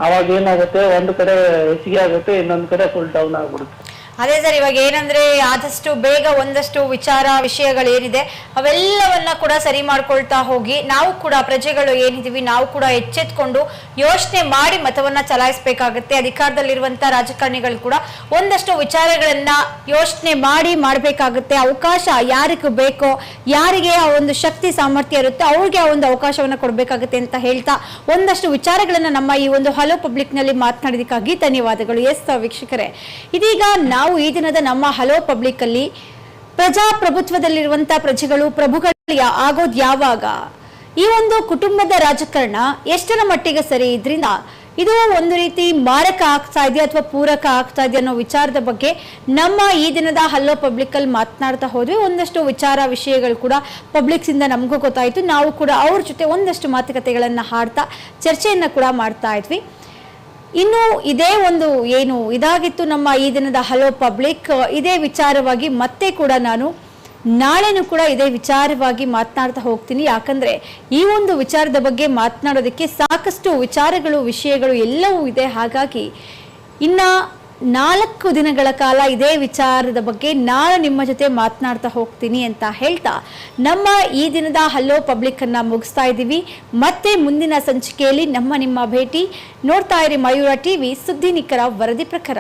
ಅವಾಗ ಏನಾಗುತ್ತೆ? ಒಂದ್ ಕಡೆ ಹೆಚ್ಚಿಗೆ ಆಗುತ್ತೆ ಇನ್ನೊಂದ್ ಕಡೆ ಫುಲ್ ಡೌನ್ ಆಗ್ಬಿಡುತ್ತೆ. ಅದೇ ಸರ್, ಇವಾಗ ಏನಂದ್ರೆ ಆದಷ್ಟು ಬೇಗ ಒಂದಷ್ಟು ವಿಚಾರ, ವಿಷಯಗಳೇನಿದೆ, ಅವೆಲ್ಲವನ್ನ ಕೂಡ ಸರಿ ಮಾಡ್ಕೊಳ್ತಾ ಹೋಗಿ, ನಾವು ಕೂಡ ಪ್ರಜೆಗಳು ಏನಿದೀವಿ, ನಾವು ಕೂಡ ಎಚ್ಚೆತ್ಕೊಂಡು ಯೋಚನೆ ಮಾಡಿ ಮತವನ್ನ ಚಲಾಯಿಸಬೇಕಾಗುತ್ತೆ. ಅಧಿಕಾರದಲ್ಲಿರುವಂತ ರಾಜಕಾರಣಿಗಳು ಕೂಡ ಒಂದಷ್ಟು ವಿಚಾರಗಳನ್ನ ಯೋಚನೆ ಮಾಡಿ ಮಾಡಬೇಕಾಗುತ್ತೆ. ಅವಕಾಶ ಯಾರಿಗೂ ಬೇಕೋ, ಯಾರಿಗೆ ಆ ಒಂದು ಶಕ್ತಿ, ಸಾಮರ್ಥ್ಯ ಇರುತ್ತೆ, ಅವ್ರಿಗೆ ಆ ಒಂದು ಅವಕಾಶವನ್ನ ಕೊಡಬೇಕಾಗುತ್ತೆ ಅಂತ ಹೇಳ್ತಾ ಒಂದಷ್ಟು ವಿಚಾರಗಳನ್ನ ನಮ್ಮ ಈ ಒಂದು ಹಲೋ ಪಬ್ಲಿಕ್ನಲ್ಲಿ ಮಾತನಾಡಿದಕ್ಕಾಗಿ ಧನ್ಯವಾದಗಳು. ಎಸ್ ವೀಕ್ಷಕರೇ. ಇದೀಗ ನಾವು ಈ ದಿನದ ನಮ್ಮ ಹಲೋ ಪಬ್ಲಿಕ್ ಅಲ್ಲಿ ಪ್ರಜಾಪ್ರಭುತ್ವದಲ್ಲಿರುವಂತ ಪ್ರಜೆಗಳು, ಪ್ರಭುಗಳ, ಆಗೋದ್ ಯಾವಾಗ? ಈ ಒಂದು ಕುಟುಂಬದ ರಾಜಕಾರಣ ಎಷ್ಟರ ಮಟ್ಟಿಗೆ ಸರಿ? ಇದರಿಂದ ಇದು ಒಂದು ರೀತಿ ಮಾರಕ ಆಗ್ತಾ ಇದೆಯಾ ಅಥವಾ ಪೂರಕ ಆಗ್ತಾ ಇದೆಯಾ ಅನ್ನೋ ವಿಚಾರದ ಬಗ್ಗೆ ನಮ್ಮ ಈ ದಿನದ ಹಲೋ ಪಬ್ಲಿಕ್ ಅಲ್ಲಿ ಮಾತನಾಡ್ತಾ ಹೋದ್ವಿ ಒಂದಷ್ಟು ವಿಚಾರ ವಿಷಯಗಳು ಕೂಡ ಪಬ್ಲಿಕ್ಸ್ ಇಂದ ನಮಗೂ ಗೊತ್ತಾಯ್ತು. ನಾವು ಕೂಡ ಅವ್ರ ಜೊತೆ ಒಂದಷ್ಟು ಮಾತುಕತೆಗಳನ್ನ ಹಾಡ್ತಾ ಚರ್ಚೆಯನ್ನ ಕೂಡ ಮಾಡ್ತಾ ಇದ್ವಿ. ಇನ್ನು ಇದೇ ಒಂದು ಏನು ಇದಾಗಿತ್ತು ನಮ್ಮ ಈ ದಿನದ ಹಲೋ ಪಬ್ಲಿಕ್ ಇದೇ ವಿಚಾರವಾಗಿ ಮತ್ತೆ ಕೂಡ ನಾನು ನಾಳೆನೂ ಕೂಡ ಇದೇ ವಿಚಾರವಾಗಿ ಮಾತನಾಡ್ತಾ ಹೋಗ್ತೀನಿ. ಯಾಕಂದ್ರೆ ಈ ಒಂದು ವಿಚಾರದ ಬಗ್ಗೆ ಮಾತನಾಡೋದಕ್ಕೆ ಸಾಕಷ್ಟು ವಿಚಾರಗಳು, ವಿಷಯಗಳು ಎಲ್ಲವೂ ಇದೆ. ಹಾಗಾಗಿ ಇನ್ನ ನಾಲ್ಕು ದಿನಗಳ ಕಾಲ ಇದೇ ವಿಚಾರದ ಬಗ್ಗೆ ನಾನು ನಿಮ್ಮ ಜೊತೆ ಮಾತನಾಡ್ತಾ ಹೋಗ್ತೀನಿ ಅಂತ ಹೇಳ್ತಾ ನಮ್ಮ ಈ ದಿನದ ಹಲೋ ಪಬ್ಲಿಕ್ ಅನ್ನ ಮುಗಿಸ್ತಾ ಇದ್ದೀವಿ. ಮತ್ತೆ ಮುಂದಿನ ಸಂಚಿಕೆಯಲ್ಲಿ ನಮ್ಮ ನಿಮ್ಮ ಭೇಟಿ ನೋಡ್ತಾ ಇರಿ ಮಯೂರ ಟಿವಿ ಸುದ್ದಿ ನಿಖರ ವರದಿ ಪ್ರಕಾರ